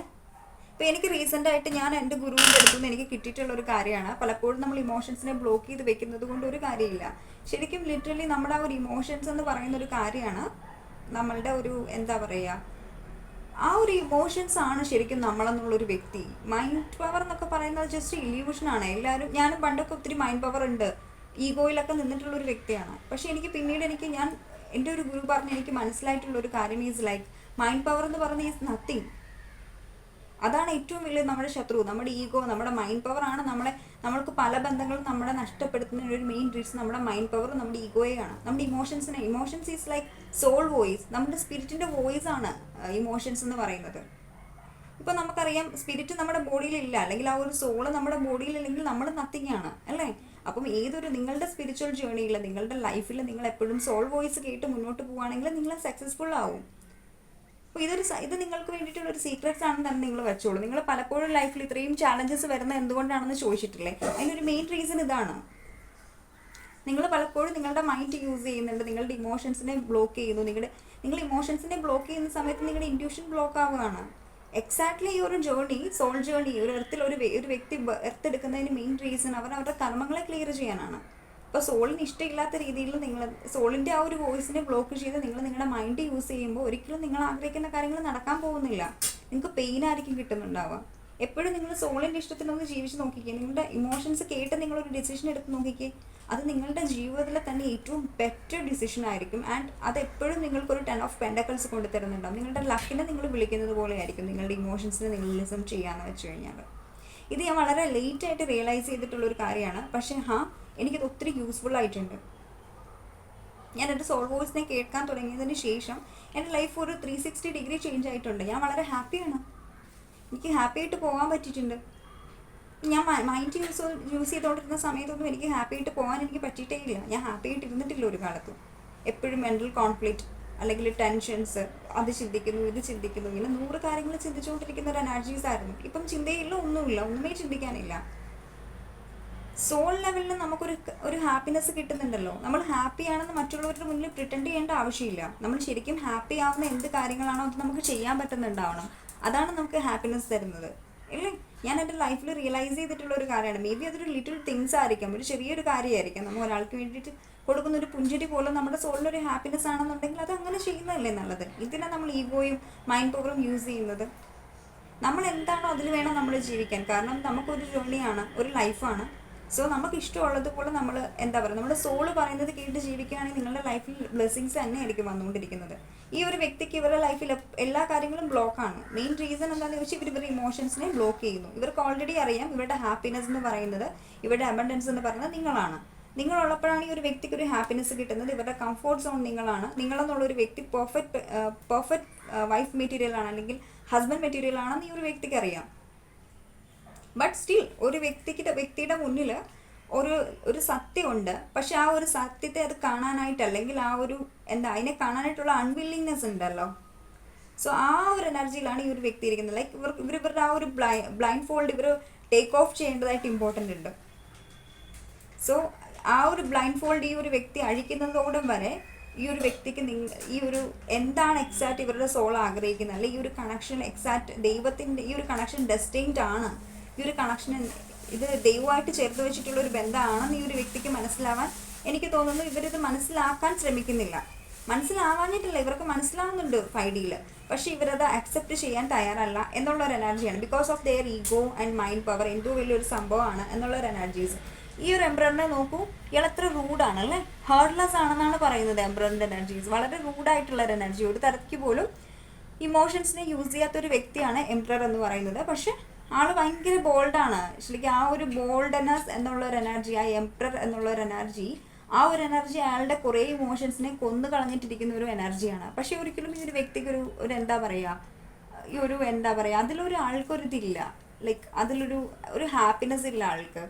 ഇപ്പോൾ എനിക്ക് റീസെന്റ് ആയിട്ട് ഞാൻ എന്റെ ഗുരുവിന്റെ അടുത്തു നിന്ന് എനിക്ക് കിട്ടിയിട്ടുള്ള ഒരു കാര്യമാണ്. പലപ്പോഴും നമ്മൾ ഇമോഷൻസിനെ ബ്ലോക്ക് ചെയ്ത് വെക്കുന്നത് കൊണ്ട് ഒരു കാര്യമില്ല. ശരിക്കും ലിറ്ററലി നമ്മുടെ ആ ഒരു ഇമോഷൻസ് എന്ന് പറയുന്ന ഒരു കാര്യമാണ് നമ്മളുടെ ഒരു എന്താ പറയുക ആ ഒരു ഇമോഷൻസ് ആണ് ശരിക്കും നമ്മളെന്നുള്ളൊരു വ്യക്തി. മൈൻഡ് പവർ എന്നൊക്കെ പറയുന്നത് ജസ്റ്റ് ഇല്യൂഷൻ ആണ്. എല്ലാവരും ഞാനും പണ്ടൊക്കെ ഒത്തിരി മൈൻഡ് പവർ ഉണ്ട്. ഈഗോയിലൊക്കെ നിന്നിട്ടുള്ള ഒരു വ്യക്തിയാണ്. പക്ഷെ എനിക്ക് പിന്നീട് എനിക്ക് ഞാൻ എന്റെ ഒരു ഗുരു പറഞ്ഞ് എനിക്ക് മനസ്സിലായിട്ടുള്ള ഒരു കാര്യം ഈസ് ലൈക്ക് മൈൻഡ് പവർ എന്ന് പറയുന്നത് ഈസ് നത്തിങ് അതാണ് ഏറ്റവും വലിയ നമ്മുടെ ശത്രു നമ്മുടെ ഈഗോ നമ്മുടെ മൈൻഡ് പവർ ആണ് നമ്മളെ നമ്മൾക്ക് പല ബന്ധങ്ങളും നമ്മളെ നഷ്ടപ്പെടുത്തുന്ന ഒരു മെയിൻ റീസൺ നമ്മുടെ മൈൻഡ് പവർ നമ്മുടെ ഈഗോയാണ് നമ്മുടെ ഇമോഷൻസിനെ emotions is like soul voice നമ്മുടെ സ്പിരിറ്റിന്റെ വോയിസ് ആണ് ഇമോഷൻസ് എന്ന് പറയുന്നത്. ഇപ്പൊ നമുക്കറിയാം സ്പിരിറ്റ് നമ്മുടെ ബോഡിയിലില്ല അല്ലെങ്കിൽ ആ ഒരു സോൾ നമ്മുടെ ബോഡിയിലില്ലെങ്കിൽ നമ്മൾ നത്തിങ് ആണ് അല്ലേ? അപ്പം ഏതൊരു നിങ്ങളുടെ സ്പിരിച്വൽ ജേണിയിൽ നിങ്ങളുടെ ലൈഫിൽ നിങ്ങൾ എപ്പോഴും സോൾ വോയിസ് കേട്ട് മുന്നോട്ട് പോവുകയാണെങ്കിൽ നിങ്ങൾ സക്സസ്ഫുൾ ആവും. അപ്പോൾ ഇതൊരു ഇത് നിങ്ങൾക്ക് വേണ്ടിയിട്ടുള്ള ഒരു സീക്രറ്റ്സ് ആണെന്ന് തന്നെ നിങ്ങൾ വെച്ചോളൂ. നിങ്ങൾ പലപ്പോഴും ലൈഫിൽ ഇത്രയും ചാലഞ്ചസ് വരുന്ന എന്തുകൊണ്ടാണെന്ന് ചോദിച്ചിട്ടില്ലേ? അതിനൊരു മെയിൻ റീസൺ ഇതാണ്. നിങ്ങൾ പലപ്പോഴും നിങ്ങളുടെ മൈൻഡ് യൂസ് ചെയ്യുന്നുണ്ട്. നിങ്ങളുടെ ഇമോഷൻസിനെ ബ്ലോക്ക് ചെയ്യുന്നു. നിങ്ങളുടെ നിങ്ങൾ ഇമോഷൻസിനെ ബ്ലോക്ക് ചെയ്യുന്ന സമയത്ത് നിങ്ങളുടെ ഇൻഡ്യൂഷൻ ബ്ലോക്ക് ആവുകയാണ്. എക്സാക്ട്ലി ഈ ഒരു ജേർണി സോൾ ജേർണി ഒരു എർത്തിൽ ഒരു ഒരു വ്യക്തി എർത്ത് എടുക്കുന്നതിന് മെയിൻ റീസൺ അവർ അവരുടെ കർമ്മങ്ങളെ ക്ലിയർ ചെയ്യാനാണ്. അപ്പോൾ സോളിന് ഇഷ്ടമില്ലാത്ത രീതിയിൽ നിങ്ങൾ സോളിന്റെ ആ ഒരു വോയിസിനെ ബ്ലോക്ക് ചെയ്ത് നിങ്ങൾ നിങ്ങളുടെ മൈൻഡ് യൂസ് ചെയ്യുമ്പോൾ ഒരിക്കലും നിങ്ങൾ ആഗ്രഹിക്കുന്ന കാര്യങ്ങൾ നടക്കാൻ പോകുന്നില്ല. നിങ്ങൾക്ക് പെയിൻ ആയിരിക്കും കിട്ടുന്നുണ്ടാവുക. എപ്പോഴും നിങ്ങൾ സോളിന്റെ ഇഷ്ടത്തിനൊന്ന് ജീവിച്ച് നോക്കിക്കേ. നിങ്ങളുടെ ഇമോഷൻസ് കേട്ട് നിങ്ങൾ ഒരു ഡിസിഷൻ എടുത്ത് നോക്കിക്കേ. അത് നിങ്ങളുടെ ജീവിതത്തിലെ തന്നെ ഏറ്റവും ബെറ്റർ ഡിസിഷൻ ആയിരിക്കും. ആൻഡ് അത് എപ്പോഴും നിങ്ങൾക്കൊരു ടെൻ ഓഫ് പെൻഡക്കൾസ് കൊണ്ട് തരുന്നുണ്ടാവും. നിങ്ങളുടെ ലക്കിനെ നിങ്ങൾ വിളിക്കുന്നത് പോലെ ആയിരിക്കും നിങ്ങളുടെ ഇമോഷൻസിനെ നിങ്ങൾ ലിസം ചെയ്യാന്ന് വെച്ച് കഴിഞ്ഞാൽ ഇത് ഞാൻ വളരെ ലേറ്റ് ആയിട്ട് റിയലൈസ് ചെയ്തിട്ടുള്ള ഒരു കാര്യമാണ്. പക്ഷേ ഹാ എനിക്കത് ഒത്തിരി യൂസ്ഫുൾ ആയിട്ടുണ്ട്. ഞാൻ എന്റെ സോൾ വോയിസിനെ കേൾക്കാൻ തുടങ്ങിയതിന് ശേഷം എന്റെ ലൈഫ് ഒരു ത്രീ സിക്സ്റ്റി ഡിഗ്രി ചേഞ്ച് ആയിട്ടുണ്ട്. ഞാൻ വളരെ ഹാപ്പിയാണ് എനിക്ക് ഹാപ്പി ആയിട്ട് പോകാൻ പറ്റിയിട്ടുണ്ട്. ഞാൻ മൈൻഡ് യൂസ് യൂസ് ചെയ്തുകൊണ്ടിരുന്ന സമയത്തൊന്നും എനിക്ക് ഹാപ്പി ആയിട്ട് പോകാൻ എനിക്ക് പറ്റിയിട്ടേ ഇല്ല. ഞാൻ ഹാപ്പി ആയിട്ട് ഇരുന്നിട്ടില്ല ഒരു കാലത്ത്. എപ്പോഴും മെന്റൽ കോൺഫ്ലിക്റ്റ് അല്ലെങ്കിൽ ടെൻഷൻസ് അത് ചിന്തിക്കുന്നു ഇത് ചിന്തിക്കുന്നു ഇങ്ങനെ നൂറ് കാര്യങ്ങൾ ചിന്തിച്ചുകൊണ്ടിരിക്കുന്ന ഒരു എനർജീസ് ആയിരുന്നു. ഇപ്പം ചിന്തയില്ല ഒന്നുമില്ല. ഒന്നുമേ ചിന്തിക്കാനില്ല. സോൾ ലെവലിൽ നമുക്കൊരു ഒരു ഹാപ്പിനെസ് കിട്ടുന്നുണ്ടല്ലോ. നമ്മൾ ഹാപ്പി ആണെന്ന് മറ്റുള്ളവരുടെ മുന്നിൽ പ്രിറ്റൻഡ് ചെയ്യേണ്ട ആവശ്യമില്ല. നമ്മൾ ശരിക്കും ഹാപ്പി ആവുന്ന എന്ത് കാര്യങ്ങളാണോ അത് നമുക്ക് ചെയ്യാൻ പറ്റുന്നുണ്ടാവണം. അതാണ് നമുക്ക് ഹാപ്പിനെസ് തരുന്നത്. ഇല്ലേ? ഞാൻ എന്റെ ലൈഫിൽ റിയലൈസ് ചെയ്തിട്ടുള്ള ഒരു കാര്യമാണ്. മേ ബി അതൊരു ലിറ്റിൽ തിങ്സ് ആയിരിക്കാം. ഒരു ചെറിയൊരു കാര്യമായിരിക്കാം. നമ്മൾ ഒരാൾക്ക് വേണ്ടിയിട്ട് കൊടുക്കുന്ന ഒരു പുഞ്ചിരി പോലും നമ്മുടെ സോളിലൊരു ഹാപ്പിനെസ് ആണെന്നുണ്ടെങ്കിൽ അത് അങ്ങനെ ചെയ്യുന്നതല്ലേ നല്ലത്? ഇതിനാണ് നമ്മൾ ഈഗോയും മൈൻഡ് പവറും യൂസ് ചെയ്യുന്നത്. നമ്മൾ എന്താണോ അതിൽ വേണം നമ്മൾ ജീവിക്കാൻ. കാരണം നമുക്കൊരു ജേണിയാണ് ഒരു ലൈഫാണ് സോ നമുക്ക് ഇഷ്ടമുള്ളതുപോലെ നമ്മൾ എന്താ പറയുക നമ്മുടെ സോൾ പറയുന്നത് കേട്ട് ജീവിക്കുകയാണെങ്കിൽ നിങ്ങളുടെ ലൈഫിൽ ബ്ലെസ്സിങ്സ് തന്നെ ആയിരിക്കും വന്നുകൊണ്ടിരിക്കുന്നത്. ഈ ഒരു വ്യക്തിക്ക് ഇവരുടെ ലൈഫിൽ എല്ലാ കാര്യങ്ങളും ബ്ലോക്കാണ് മെയിൻ റീസൺ എന്താണെന്ന് ചോദിച്ചാൽ ഇവർ ഇവരുടെ ഇമോഷൻസിനെ ബ്ലോക്ക് ചെയ്യുന്നു. ഇവർക്ക് ഓൾറെഡി അറിയാം ഇവരുടെ ഹാപ്പിനെസ് എന്ന് പറയുന്നത് ഇവരുടെ അബണ്ടൻസ് എന്ന് പറയുന്നത് നിങ്ങളാണ്. നിങ്ങളുള്ളപ്പോഴാണ് ഈ ഒരു വ്യക്തിക്ക് ഒരു ഹാപ്പിനെസ് കിട്ടുന്നത്. ഇവരുടെ കംഫോർട്ട് സോൺ നിങ്ങളാണ്. നിങ്ങളെന്നുള്ള ഒരു വ്യക്തി പെർഫെക്റ്റ് പെർഫെക്റ്റ് വൈഫ് മെറ്റീരിയൽ ആണ് അല്ലെങ്കിൽ ഹസ്ബൻഡ് മെറ്റീരിയൽ ആണെന്ന് ഈ ഒരു വ്യക്തിക്ക് അറിയാം. ബട്ട് സ്റ്റിൽ ഒരു വ്യക്തിക്ക് വ്യക്തിയുടെ മുന്നിൽ ഒരു ഒരു സത്യമുണ്ട്. പക്ഷെ ആ ഒരു സത്യത്തെ അത് കാണാനായിട്ട് അല്ലെങ്കിൽ ആ ഒരു എന്താ അതിനെ കാണാനായിട്ടുള്ള അൺവില്ലിങ്നെസ് ഉണ്ടല്ലോ. സോ ആ ഒരു എനർജിയിലാണ് ഈ ഒരു വ്യക്തി ഇരിക്കുന്നത്. ലൈക്ക് ഇവർ ഇവർ ഇവരുടെ ആ ഒരു ബ്ലൈ ബ്ലൈൻഡ് ഫോൾഡ് ഇവർ ടേക്ക് ഓഫ് ചെയ്യേണ്ടതായിട്ട് ഇമ്പോർട്ടന്റ് ഉണ്ട്. സോ ആ ഒരു ബ്ലൈൻഡ് ഫോൾഡ് ഈ ഒരു വ്യക്തി അഴിക്കുന്നതോടും വരെ ഈ ഒരു വ്യക്തിക്ക് നിങ്ങ ഈ ഒരു എന്താണ് എക്സാക്ട് ഇവരുടെ സോൾ ആഗ്രഹിക്കുന്നത്? അല്ലെങ്കിൽ ഈ ഒരു കണക്ഷൻ എക്സാക്ട് ദൈവത്തിന്റെ ഈ ഒരു കണക്ഷൻ ഡെസ്റ്റൈൻഡ് ആണ്. ഈ ഒരു കണക്ഷൻ ഇത് ദൈവമായിട്ട് ചേർത്ത് വെച്ചിട്ടുള്ള ഒരു ബന്ധമാണെന്ന് ഈ ഒരു വ്യക്തിക്ക് മനസ്സിലാവാൻ എനിക്ക് തോന്നുന്നു ഇവരിത് മനസ്സിലാക്കാൻ ശ്രമിക്കുന്നില്ല. മനസ്സിലാവാഞ്ഞിട്ടില്ല. ഇവർക്ക് മനസ്സിലാവുന്നുണ്ട് ഫൈഡിയിൽ പക്ഷേ ഇവരത് അക്സെപ്റ്റ് ചെയ്യാൻ തയ്യാറല്ല എന്നുള്ള ഒരു എനർജിയാണ് because of their ego and mind power എന്തോ വലിയൊരു സംഭവമാണ് എന്നുള്ള ഒരു എനർജീസ് ഈ ഒരു എംബ്രോയിഡറിനെ നോക്കൂ. ഇയാൾ എത്ര റൂഡാണ് അല്ലേ ഹേർഡ്ലെസ് ആണെന്നാണ് പറയുന്നത് എംബ്രോയിഡറിന്റെ എനർജീസ് വളരെ റൂഡായിട്ടുള്ള ഒരു എനർജി ഒരു തരത്തിക്ക് പോലും ഇമോഷൻസിനെ യൂസ് ചെയ്യാത്ത ഒരു വ്യക്തിയാണ് എംബ്രോയർ എന്ന് പറയുന്നത്. പക്ഷെ ആൾ ഭയങ്കര ബോൾഡാണ് ശരിക്കും ആ ഒരു ബോൾഡനസ് എന്നുള്ള ഒരു എനർജി ആ എംപ്രർ എന്നുള്ള ഒരു എനർജി ആ ഒരു എനർജി അയാളുടെ കുറേ ഇമോഷൻസിനെ കൊന്നു കളഞ്ഞിട്ടിരിക്കുന്ന ഒരു എനർജിയാണ് പക്ഷെ ഒരിക്കലും ഈ ഒരു വ്യക്തിക്ക് ഒരു ഒരു എന്താ പറയുക ഈ ഒരു എന്താ പറയുക അതിലൊരു ആൾക്കൊരു ഇതില്ല ലൈക്ക് അതിലൊരു ഒരു ഹാപ്പിനെസ് ഇല്ല ആൾക്ക്.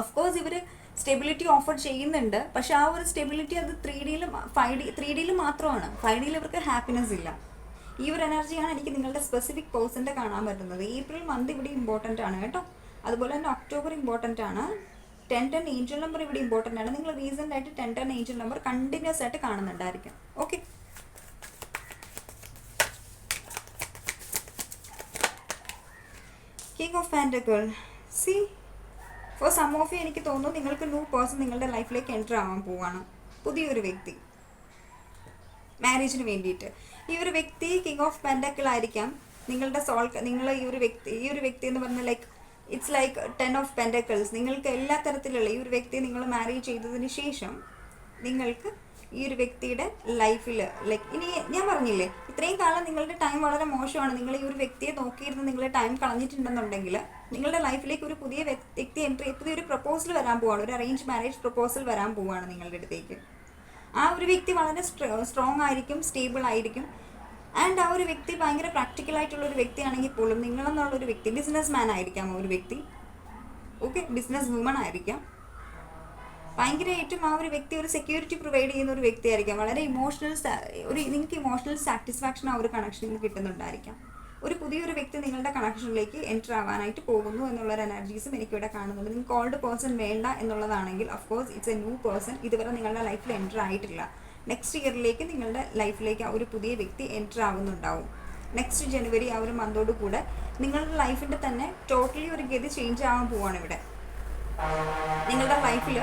ഓഫ് കോഴ്സ് ഇവർ സ്റ്റെബിലിറ്റി ഓഫർ ചെയ്യുന്നുണ്ട്. പക്ഷെ ആ ഒരു സ്റ്റെബിലിറ്റി അത് ത്രീ ഡിയിലും ഫൈവ് ഡി ത്രീ ഡിയിലും മാത്രമാണ്. ഫൈവ് ഡിയിൽ ഇവർക്ക് ഹാപ്പിനെസ് ഇല്ല. ഈ ഒരു എനർജിയാണ് എനിക്ക് നിങ്ങളുടെ സ്പെസിഫിക് പേഴ്സന്റെ കാണാൻ പറ്റുന്നത്. ഏപ്രിൽ മന്ത് ഇവിടെ ഇമ്പോർട്ടന്റ് ആണ് കേട്ടോ. അതുപോലെ തന്നെ ഒക്ടോബർ ഇമ്പോർട്ടന്റ് ആണ്. ടെൻ ടെൻ ഏഞ്ചൽ നമ്പർ ഇവിടെ ഇമ്പോർട്ടന്റ് ആണ്. നിങ്ങൾ റീസെന്റ് ആയിട്ട് ten ten angel number continuous ആയിട്ട് കാണുന്നുണ്ടായിരിക്കും. ഓക്കെ കിങ് ഓഫ് പാൻഡകൾ സി ഫോർ സം ഓഫ് എനിക്ക് തോന്നുന്നു നിങ്ങൾക്ക് ന്യൂ പേഴ്സൺ നിങ്ങളുടെ ലൈഫിലേക്ക് എന്റർ ആവാൻ പോവാണ്. പുതിയൊരു വ്യക്തി. മാരേജിന് വേണ്ടിയിട്ട്. ഈ ഒരു വ്യക്തി കിങ് ഓഫ് പെൻഡക്കിളായിരിക്കാം നിങ്ങളുടെ സോൾ നിങ്ങൾ ഈ ഒരു വ്യക്തി ഈ ഒരു വ്യക്തി എന്ന് പറഞ്ഞാൽ like it's like ten of pentacles നിങ്ങൾക്ക് എല്ലാ തരത്തിലുള്ള ഈ ഒരു വ്യക്തി നിങ്ങൾ മാരേജ് ചെയ്തതിന് ശേഷം നിങ്ങൾക്ക് ഈ ഒരു വ്യക്തിയുടെ ലൈഫിൽ ലൈക്ക് ഇനി ഞാൻ പറഞ്ഞില്ലേ ഇത്രയും കാലം നിങ്ങളുടെ ടൈം വളരെ മോശമാണ്. നിങ്ങൾ ഈ ഒരു വ്യക്തിയെ നോക്കിയിരുന്ന് നിങ്ങൾ ടൈം കളഞ്ഞിട്ടുണ്ടെന്നുണ്ടെങ്കിൽ നിങ്ങളുടെ ലൈഫിലേക്ക് ഒരു പുതിയ വ്യക്തി എൻട്രി പുതിയൊരു പ്രപ്പോസൽ വരാൻ പോവാണ്. ഒരു അറേഞ്ച് മാരേജ് പ്രപ്പോസൽ വരാൻ പോവാണ് നിങ്ങളുടെ അടുത്തേക്ക്. ആ ഒരു വ്യക്തി വളരെ സ്ട്രോങ് ആയിരിക്കും സ്റ്റേബിൾ ആയിരിക്കും. ആൻഡ് ആ ഒരു വ്യക്തി ഭയങ്കര പ്രാക്ടിക്കൽ ആയിട്ടുള്ള ഒരു വ്യക്തിയാണെങ്കിൽ പോലും നിങ്ങളെന്നുള്ള ഒരു വ്യക്തി ബിസിനസ് മാൻ ആയിരിക്കാം ഒരു വ്യക്തി. ഓക്കെ ബിസിനസ് വുമൺ ആയിരിക്കാം. ഭയങ്കരമായിട്ടും ആ ഒരു വ്യക്തി ഒരു സെക്യൂരിറ്റി പ്രൊവൈഡ് ചെയ്യുന്ന ഒരു വ്യക്തിയായിരിക്കാം. വളരെ ഇമോഷണൽ ഒരു നിങ്ങൾക്ക് ഇമോഷണൽ സാറ്റിസ്ഫാക്ഷൻ ആ ഒരു കണക്ഷനിൽ കിട്ടുന്നുണ്ടായിരിക്കാം. ഒരു പുതിയൊരു വ്യക്തി നിങ്ങളുടെ കണക്ഷനിലേക്ക് എന്റർ ആവാനായിട്ട് പോകുന്നു എന്നുള്ളൊരു എനർജീസും എനിക്കിവിടെ കാണുന്നുണ്ട്. നിങ്ങൾക്ക് ഓൾഡ് പേഴ്സൺ വേണ്ട എന്നുള്ളതാണെങ്കിൽ of course it's a new person ഇതുവരെ നിങ്ങളുടെ ലൈഫിൽ എന്റർ ആയിട്ടില്ല. നെക്സ്റ്റ് ഇയറിലേക്ക് നിങ്ങളുടെ ലൈഫിലേക്ക് ആ ഒരു പുതിയ വ്യക്തി എന്റർ ആവുന്നുണ്ടാവും. നെക്സ്റ്റ് ജനുവരി ആ ഒരു മന്തോട് കൂടെ നിങ്ങളുടെ ലൈഫിന്റെ തന്നെ ടോട്ടലി ഒരു ഗതി ചേഞ്ച് ആവാൻ പോവാണ് ഇവിടെ. നിങ്ങളുടെ ലൈഫിൽ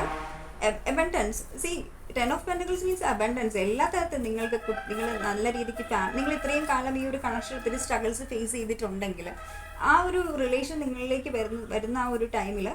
abundance see ten of pentacles means abundance എല്ലാ തരത്തിലും നിങ്ങൾക്ക് നിങ്ങൾ നല്ല രീതിക്ക് നിങ്ങൾ ഇത്രയും കാലം ഈ ഒരു കണക്ഷൻ ഒത്തിരി സ്ട്രഗിൾസ് ഫേസ് ചെയ്തിട്ടുണ്ടെങ്കിൽ ആ ഒരു റിലേഷൻ നിങ്ങളിലേക്ക് വരുന്ന വരുന്ന ആ ഒരു ടൈമിൽ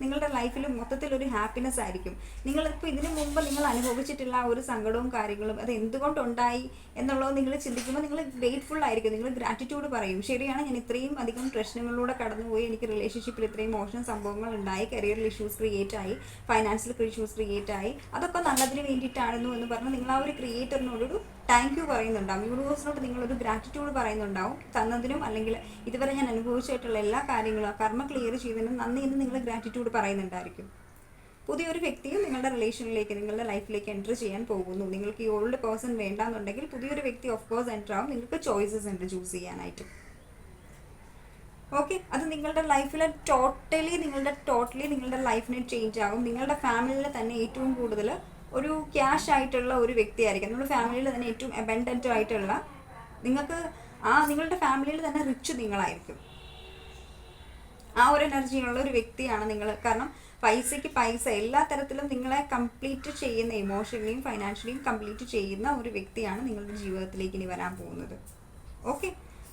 നിങ്ങളുടെ ലൈഫിൽ മൊത്തത്തിൽ ഒരു ഹാപ്പിനെസ് ആയിരിക്കും. നിങ്ങൾ ഇപ്പോൾ ഇതിനു മുമ്പ് നിങ്ങൾ അനുഭവിച്ചിട്ടുള്ള ഒരു സങ്കടവും കാര്യങ്ങളും അത് എന്തുകൊണ്ടുണ്ടായി എന്നുള്ളത് നിങ്ങൾ ചിന്തിക്കുമ്പോൾ നിങ്ങൾ ഗ്രേറ്റ്ഫുൾ ആയിരിക്കും. നിങ്ങൾ ഗ്രാറ്റിറ്റ്യൂഡ് പറയും. ശരിയാണ് ഞാൻ ഇത്രയും അധികം പ്രശ്നങ്ങളിലൂടെ കടന്നുപോയി. എനിക്ക് റിലേഷൻഷിപ്പിൽ ഇത്രയും മോശം സംഭവങ്ങൾ ഉണ്ടായി. കരിയറിൽ ഇഷ്യൂസ് ക്രിയേറ്റ് ആയി. ഫൈനാൻഷ്യൽ ഇഷ്യൂസ് ക്രിയേറ്റ് ആയി. അതൊക്കെ നല്ലതിന് വേണ്ടിയിട്ടായിരുന്നു എന്ന് പറഞ്ഞ് നിങ്ങൾ ആ ഒരു ക്രിയേറ്ററിനോടൊരു താങ്ക് യു പറയുന്നുണ്ടാവും. യൂണിവേഴ്സിനോട് നിങ്ങളൊരു ഗ്രാറ്റിറ്റ്യൂഡ് പറയുന്നുണ്ടാവും. തന്നതിനും അല്ലെങ്കിൽ ഇതുവരെ ഞാൻ അനുഭവിച്ചിട്ടുള്ള എല്ലാ കാര്യങ്ങളും കർമ്മ ക്ലിയർ ചെയ്തതിനും നന്ദി എന്ന് നിങ്ങൾ ഗ്രാറ്റിറ്റ്യൂഡ് പറയുന്നുണ്ടായിരിക്കും. പുതിയൊരു വ്യക്തിയും നിങ്ങളുടെ റിലേഷനിലേക്ക് നിങ്ങളുടെ ലൈഫിലേക്ക് എന്റർ ചെയ്യാൻ പോകുന്നു. നിങ്ങൾക്ക് ഈ ഓൾഡ് പേഴ്സൺ വേണ്ടാന്നുണ്ടെങ്കിൽ പുതിയൊരു വ്യക്തി ഓഫ് കോഴ്സ് എന്റർ ആവും. നിങ്ങൾക്ക് ചോയ്സസ് ഉണ്ട് ചൂസ് ചെയ്യാനായിട്ട്. ഓക്കെ അത് നിങ്ങളുടെ ലൈഫിൽ ടോട്ടലി നിങ്ങളുടെ ടോട്ടലി നിങ്ങളുടെ ലൈഫിനെ ചേഞ്ച് ആകും നിങ്ങളുടെ ഫാമിലിയിൽ തന്നെ ഏറ്റവും കൂടുതൽ ഒരു ക്യാഷ് ആയിട്ടുള്ള ഒരു വ്യക്തിയായിരിക്കും. നമ്മുടെ ഫാമിലിയിൽ തന്നെ ഏറ്റവും അബൻഡന്റ് ആയിട്ടുള്ള നിങ്ങൾക്ക് ആ നിങ്ങളുടെ ഫാമിലിയിൽ തന്നെ റിച്ച് നിങ്ങളായിരിക്കും. ആ ഒരു എനർജിയുള്ള ഒരു വ്യക്തിയാണ് നിങ്ങൾ. കാരണം പൈസയ്ക്ക് പൈസ എല്ലാ തരത്തിലും നിങ്ങളെ കംപ്ലീറ്റ് ചെയ്യുന്ന ഇമോഷണലിയും ഫൈനാൻഷ്യലിയും കംപ്ലീറ്റ് ചെയ്യുന്ന ഒരു വ്യക്തിയാണ് നിങ്ങളുടെ ജീവിതത്തിലേക്ക് ഇനി വരാൻ പോകുന്നത്. ഓക്കെ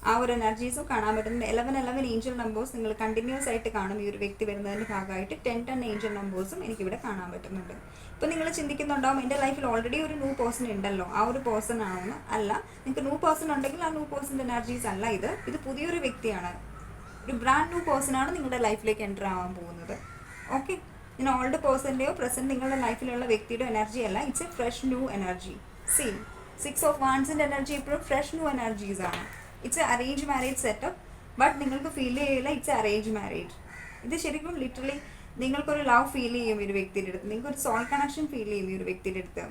ആ ഒരു എനർജീസും കാണാൻ പറ്റുന്നുണ്ട് എലവൻ എലവൻ ഏഞ്ചൽ നമ്പേഴ്സ് നിങ്ങൾ കണ്ടിന്യൂസ് ആയിട്ട് കാണും ഈ ഒരു വ്യക്തി വരുന്നതിന്റെ ഭാഗമായിട്ട്. ടെൻ ടെൻ ഏഞ്ചൽ നമ്പേഴ്സും എനിക്കിവിടെ കാണാൻ പറ്റുന്നുണ്ട്. ഇപ്പം നിങ്ങൾ ചിന്തിക്കുന്നുണ്ടാവും എന്റെ ലൈഫിൽ ഓൾറെഡി ഒരു ന്യൂ പേഴ്സൺ ഉണ്ടല്ലോ. ആ ഒരു പേഴ്സൺ ആണെന്ന് അല്ല നിങ്ങൾക്ക് ന്യൂ പേഴ്സൺ ഉണ്ടെങ്കിൽ ആ ന്യൂ പേഴ്സന്റെ എനർജീസ് അല്ല ഇത്. ഇത് പുതിയൊരു വ്യക്തിയാണ്. ഒരു ബ്രാൻഡ് ന്യൂ ആണ് നിങ്ങളുടെ ലൈഫിലേക്ക് എന്റർ ആവാൻ പോകുന്നത്. ഓക്കെ ഇനി ഓൾഡ് പേഴ്സന്റെയോ പ്രസന്റ് നിങ്ങളുടെ ലൈഫിലുള്ള വ്യക്തിയുടെ എനർജി അല്ല it's a fresh new energy see six of വാൻസിന്റെ energy ഇപ്പോഴും ഫ്രഷ് ന്യൂ എനർജീസ് ആണ്. It's a arrange marriage setup but നിങ്ങൾക്ക് ഫീൽ ചെയ്യില്ല ഇറ്റ്സ് എ അറേഞ്ച് മാരേജ് ഇത് ശരിക്കും ലിറ്ററലി നിങ്ങൾക്കൊരു ലവ് ഫീൽ ചെയ്യും ഒരു വ്യക്തിയുടെ അടുത്ത്. നിങ്ങൾക്ക് ഒരു സോൾ കണക്ഷൻ ഫീൽ ചെയ്യും ഈ ഒരു വ്യക്തിയുടെ അടുത്ത്.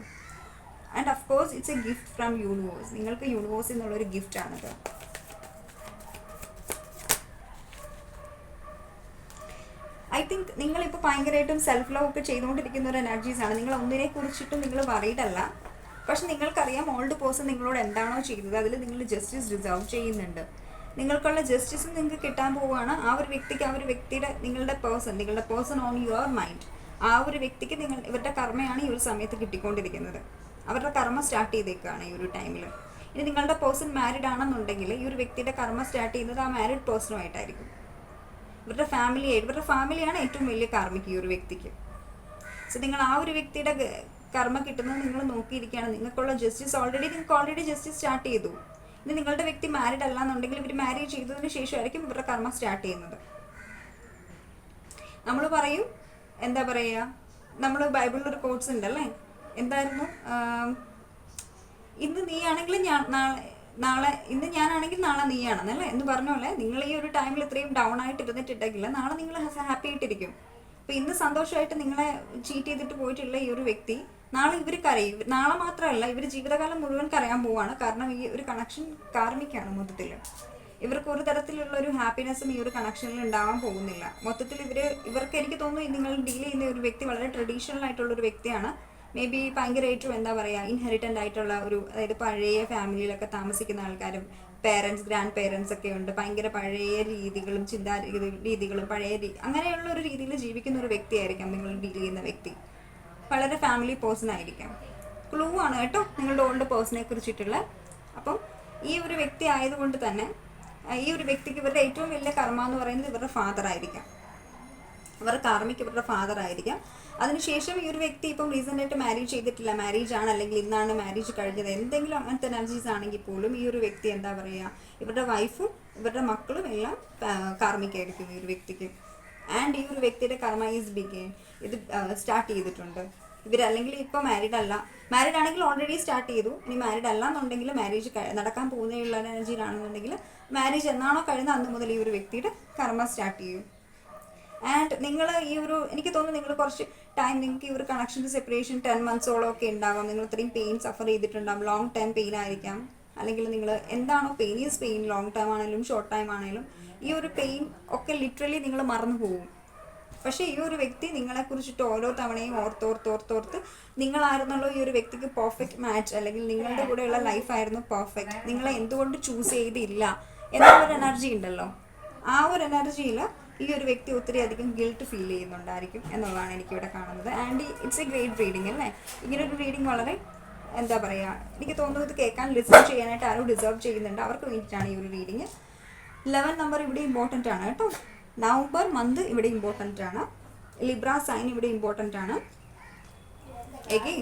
And of course it's a gift from universe നിങ്ങൾക്ക് യൂണിവേഴ്സിൽ ഗിഫ്റ്റ് ആണത് ഐ തിങ്ക് നിങ്ങളിപ്പോൾ ഭയങ്കരമായിട്ടും സെൽഫ് ലവ് ഒക്കെ ചെയ്തുകൊണ്ടിരിക്കുന്ന ഒരു എനർജീസ് ആണ്. നിങ്ങൾ ഒന്നിനെ കുറിച്ചിട്ടും നിങ്ങൾ പറയിട്ടല്ല. പക്ഷെ നിങ്ങൾക്കറിയാം ഓൾഡ് പേഴ്സൺ നിങ്ങളോട് എന്താണോ ചെയ്തത്. അതിൽ നിങ്ങൾ ജസ്റ്റിസ് റിസർവ് ചെയ്യുന്നുണ്ട്. നിങ്ങൾക്കുള്ള ജസ്റ്റിസും നിങ്ങൾക്ക് കിട്ടാൻ പോവുകയാണ്. ആ ഒരു വ്യക്തിക്ക് ആ ഒരു വ്യക്തിയുടെ നിങ്ങളുടെ പേഴ്സൺ നിങ്ങളുടെ പേഴ്സൺ ഓൺ യുവർ മൈൻഡ് ആ ഒരു വ്യക്തിക്ക് നിങ്ങൾ ഇവരുടെ കർമ്മയാണ് ഈ ഒരു സമയത്ത് കിട്ടിക്കൊണ്ടിരിക്കുന്നത്. അവരുടെ കർമ്മ സ്റ്റാർട്ട് ചെയ്തേക്കാണ് ഈ ഒരു ടൈമിൽ ഇനി നിങ്ങളുടെ പേഴ്സൺ മാരിഡ് ആണെന്നുണ്ടെങ്കിൽ ഈ ഒരു വ്യക്തിയുടെ കർമ്മ സ്റ്റാർട്ട് ചെയ്യുന്നത് ആ മാരിഡ് പേഴ്സണുമായിട്ടായിരിക്കും ഇവരുടെ ഫാമിലി ഇവരുടെ ഫാമിലിയാണ് ഏറ്റവും വലിയ കാർമ്മിക്ക് ഈ ഒരു വ്യക്തിക്ക്. സോ നിങ്ങൾ ആ ഒരു വ്യക്തിയുടെ കർമ്മ കിട്ടുന്നത് നിങ്ങൾ നോക്കിയിരിക്കുകയാണ്. നിങ്ങൾക്കുള്ള ജസ്റ്റിസ് ഓൾറെഡി നിങ്ങൾക്ക് ഓൾറെഡി ജസ്റ്റിസ് സ്റ്റാർട്ട് ചെയ്തു. ഇനി നിങ്ങളുടെ വ്യക്തി മാരിഡ് അല്ല എന്നുണ്ടെങ്കിൽ ഇവർ മാരേജ് ചെയ്തതിന് ശേഷമായിരിക്കും ഇവരുടെ കർമ്മ സ്റ്റാർട്ട് ചെയ്യുന്നത്. നമ്മൾ പറയും എന്താ പറയുക നമ്മൾ ബൈബിളിൽ ഒരു കോട്ട്സ് ഉണ്ടല്ലേ? എന്തായിരുന്നു? ആം, ഇന്ന് നീ ഞാൻ നാളെ നാളെ ഇന്ന് ഞാനാണെങ്കിൽ നാളെ നീയാണെന്നല്ലേ? എന്ന് പറഞ്ഞ പോലെ നിങ്ങൾ ഈ ഒരു ടൈമിൽ ഇത്രയും ഡൗൺ ആയിട്ട് ഇരുന്നിട്ടുണ്ടെങ്കിൽ നാളെ നിങ്ങൾ ഹാപ്പി ആയിട്ടിരിക്കും. അപ്പൊ ഇന്ന് സന്തോഷമായിട്ട് നിങ്ങളെ ചീറ്റ് ചെയ്തിട്ട് പോയിട്ടുള്ള ഈ ഒരു വ്യക്തി നാളെ ഇവർ കരയും. നാളെ മാത്രമല്ല ഇവർ ജീവിതകാലം മുഴുവൻ കരയാൻ പോവാണ്. കാരണം ഈ ഒരു കണക്ഷൻ കാർമിക്കാണ് മൊത്തത്തിൽ. ഇവർക്ക് ഒരു തരത്തിലുള്ള ഒരു ഹാപ്പിനെസ്സും ഈ ഒരു കണക്ഷനിൽ ഉണ്ടാവാൻ പോകുന്നില്ല. മൊത്തത്തിൽ ഇവർ ഇവർക്ക് എനിക്ക് തോന്നുന്നു നിങ്ങൾ ഡീൽ ചെയ്യുന്ന ഒരു വ്യക്തി വളരെ ട്രഡീഷണൽ ആയിട്ടുള്ള ഒരു വ്യക്തിയാണ്. മേ ബി ഭയങ്കരമായിട്ടും എന്താ പറയുക ഇൻഹെറിറ്റന്റ് ആയിട്ടുള്ള ഒരു അതായത് പഴയ ഫാമിലിയിലൊക്കെ താമസിക്കുന്ന ആൾക്കാരും പേരൻസ് ഗ്രാൻഡ് പേരൻസ് ഒക്കെ ഉണ്ട്. ഭയങ്കര പഴയ രീതികളും ചിന്താ രീതികളും പഴയ രീതി അങ്ങനെയുള്ള ഒരു രീതിയിൽ ജീവിക്കുന്ന ഒരു വ്യക്തിയായിരിക്കാം നിങ്ങൾ ഡീൽ ചെയ്യുന്ന വ്യക്തി. വളരെ ഫാമിലി പേഴ്സൺ ആയിരിക്കാം. ക്ലൂ ആണ് കേട്ടോ നിങ്ങളുടെ ഓൾഡ് പേഴ്സണെ കുറിച്ചിട്ടുള്ള. അപ്പം ഈ ഒരു വ്യക്തി ആയതുകൊണ്ട് തന്നെ ഈ ഒരു വ്യക്തിക്ക് ഇവരുടെ ഏറ്റവും വലിയ കർമ്മ എന്ന് പറയുന്നത് ഇവരുടെ ഫാദർ ആയിരിക്കാം. ഇവരുടെ കാർമ്മിക്ക് ഇവരുടെ ഫാദർ ആയിരിക്കാം. അതിനുശേഷം ഈ ഒരു വ്യക്തി ഇപ്പം റീസെന്റ് ആയിട്ട് മാരേജ് ചെയ്തിട്ടില്ല. മാരേജ് ആണ് അല്ലെങ്കിൽ ഇന്നാണ് മാരേജ് കഴിഞ്ഞത്. എന്തെങ്കിലും അങ്ങനത്തെ എനർജീസ് ആണെങ്കിൽ പോലും ഈ ഒരു വ്യക്തി എന്താ പറയുക ഇവരുടെ വൈഫും ഇവരുടെ മക്കളും എല്ലാം കാർമിക്കായിരിക്കും ഈ ഒരു വ്യക്തിക്ക്. ആൻഡ് ഈ ഒരു വ്യക്തിയുടെ കർമ്മ ഈസ് ബിഗിൻ ഇത് സ്റ്റാർട്ട് ചെയ്തിട്ടുണ്ട്. ഇവർ ഇപ്പൊ മാരീഡ് അല്ല. മാരീഡ് ആണെങ്കിൽ ഓൾറെഡി സ്റ്റാർട്ട് ചെയ്തു. ഇനി മാരീഡ് അല്ല എന്നുണ്ടെങ്കിൽ മാരേജ് നടക്കാൻ പോകുന്നതിനുള്ള എനർജിയിലാണെന്നുണ്ടെങ്കിൽ മാരേജ് എന്നാണോ കഴിയുന്നത് അന്ന് മുതൽ ഈ ഒരു വ്യക്തിയുടെ കർമ്മ സ്റ്റാർട്ട് ചെയ്യും. ആൻഡ് നിങ്ങൾ ഈ ഒരു എനിക്ക് തോന്നുന്നു നിങ്ങൾ കുറച്ച് ടൈം നിങ്ങൾക്ക് ഈ ഒരു കണക്ഷൻ സെപ്പറേഷൻ ടെൻ മന്ത്സോളം ഒക്കെ ഉണ്ടാവാം. നിങ്ങൾ ഇത്രയും പെയിൻ സഫർ ചെയ്തിട്ടുണ്ടാകും ലോങ് ടൈം പെയിൻ ആയിരിക്കാം. അല്ലെങ്കിൽ നിങ്ങൾ എന്താണോ pain is pain long time ആണെങ്കിലും ഷോർട്ട് ടൈം ആണെങ്കിലും ഈ ഒരു പെയിൻ ഒക്കെ ലിറ്ററലി നിങ്ങൾ മറന്നു പോകും. പക്ഷേ ഈ ഒരു വ്യക്തി നിങ്ങളെ കുറിച്ചിട്ട് ഓരോ തവണയും ഓർത്തോർത്തോർത്തോർത്ത് നിങ്ങളായിരുന്നല്ലോ ഈ ഒരു വ്യക്തിക്ക് പെർഫെക്റ്റ് മാച്ച് അല്ലെങ്കിൽ നിങ്ങളുടെ കൂടെയുള്ള ലൈഫായിരുന്നു പെർഫെക്റ്റ് നിങ്ങളെ എന്തുകൊണ്ട് ചൂസ് ചെയ്തില്ല? എന്നുള്ളൊരു എനർജി ഉണ്ടല്ലോ. ആ ഒരു എനർജിയിൽ ഈ ഒരു വ്യക്തി ഒത്തിരി അധികം ഗിൽട്ട് ഫീൽ ചെയ്യുന്നുണ്ടായിരിക്കും എന്നുള്ളതാണ് എനിക്കിവിടെ കാണുന്നത്. And it's a great reading അല്ലേ? ഇങ്ങനൊരു ഒരു റീഡിങ് വളരെ എന്താ പറയുക എനിക്ക് തോന്നുന്നു ഇത് കേൾക്കാൻ ലിസൺ ചെയ്യാനായിട്ട് ആരും ഡിസേർവ് ചെയ്യുന്നുണ്ട്. അവർക്ക് വേണ്ടിയിട്ടാണ് ഈ ഒരു റീഡിങ് ലെവൻ നമ്പർ ഇവിടെ ഇമ്പോർട്ടന്റ് ആണ് കേട്ടോ. നവംബർ മന്ത് ഇവിടെ ഇമ്പോർട്ടന്റ് ആണ്. ലിബ്ര സൈൻ ഇവിടെ ഇമ്പോർട്ടന്റ് ആണ്. ഏകെ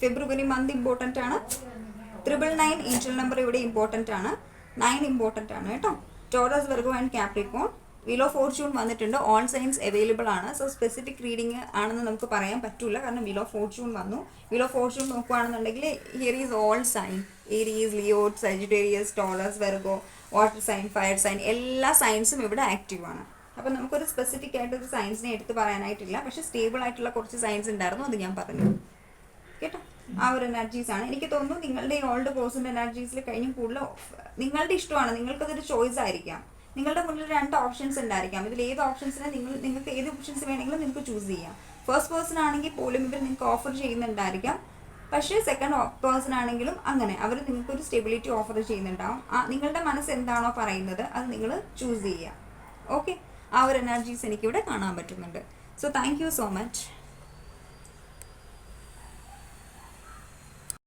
ഫെബ്രുവരി മന്ത് ഇമ്പോർട്ടന്റ് ആണ്. ത്രിബിൾ നയൻ ഏഞ്ചൽ നമ്പർ ഇവിടെ ഇമ്പോർട്ടന്റ് ആണ്. നയൻ ഇമ്പോർട്ടന്റ് ആണ് കേട്ടോ. Taurus Virgo and Capricorn wheel of fortune വന്നിട്ടുണ്ട്. ഓൺ സൈൻസ് അവൈലബിൾ ആണ്. സോ സ്പെസിഫിക് റീഡിംഗ് ആണെന്ന് നമുക്ക് പറയാൻ പറ്റില്ല കാരണം വീൽ ഓഫ് ഫോർച്യൂൺ വന്നു. വീൽ ഓഫ് ഫോർച്യൂൺ നോക്കുകയാണെന്നുണ്ടെങ്കിൽ here is all sign Aries ലിയോട്ട് Sagittarius Taurus Virgo water sign fire sign എല്ലാ സൈൻസും ഇവിടെ ആക്റ്റീവ് ആണ്. അപ്പം നമുക്കൊരു സ്പെസിഫിക് ആയിട്ട് ഒരു സയൻസിനെ എടുത്ത് പറയാനായിട്ടില്ല. പക്ഷേ സ്റ്റേബിൾ ആയിട്ടുള്ള കുറച്ച് സയൻസ് ഉണ്ടായിരുന്നു. അത് ഞാൻ പറഞ്ഞു. കേട്ടോ? ആ ഒരു എനർജീസ് ആണ്. എനിക്ക് തോന്നുന്നു നിങ്ങളുടെ ഈ ഓൾഡ് കോഴ്സിന്റെ എനർജീസിൽ കഴിഞ്ഞ് കൂടുതൽ നിങ്ങളുടെ ഇഷ്ടമാണ്. നിങ്ങൾക്കതൊരു ചോയ്സ് ആയിരിക്കാം. നിങ്ങളുടെ മുന്നിൽ രണ്ട് ഓപ്ഷൻസ് ഉണ്ടായിരിക്കാം. ഇതിൽ ഏത് ഓപ്ഷൻസിനെ നിങ്ങൾ നിങ്ങൾക്ക് ഏത് ഓപ്ഷൻസ് വേണമെങ്കിലും നിങ്ങൾക്ക് ചൂസ് ചെയ്യാം. ഫസ്റ്റ് പേഴ്സൺ ആണെങ്കിൽ പോലും ഇവർ നിങ്ങൾക്ക് ഓഫർ ചെയ്യുന്നുണ്ടായിരിക്കാം. പക്ഷേ സെക്കൻഡ് പേഴ്സൺ ആണെങ്കിലും അങ്ങനെ അവർ നിങ്ങൾക്ക് ഒരു സ്റ്റെബിലിറ്റി ഓഫർ ചെയ്യുന്നുണ്ടാവും. ആ നിങ്ങളുടെ മനസ്സ് എന്താണോ പറയുന്നത് അത് നിങ്ങൾ ചൂസ് ചെയ്യുക ഓക്കെ ആ ഒരു എനർജീസ് എനിക്കിവിടെ കാണാൻ പറ്റുന്നുണ്ട്. So thank you so much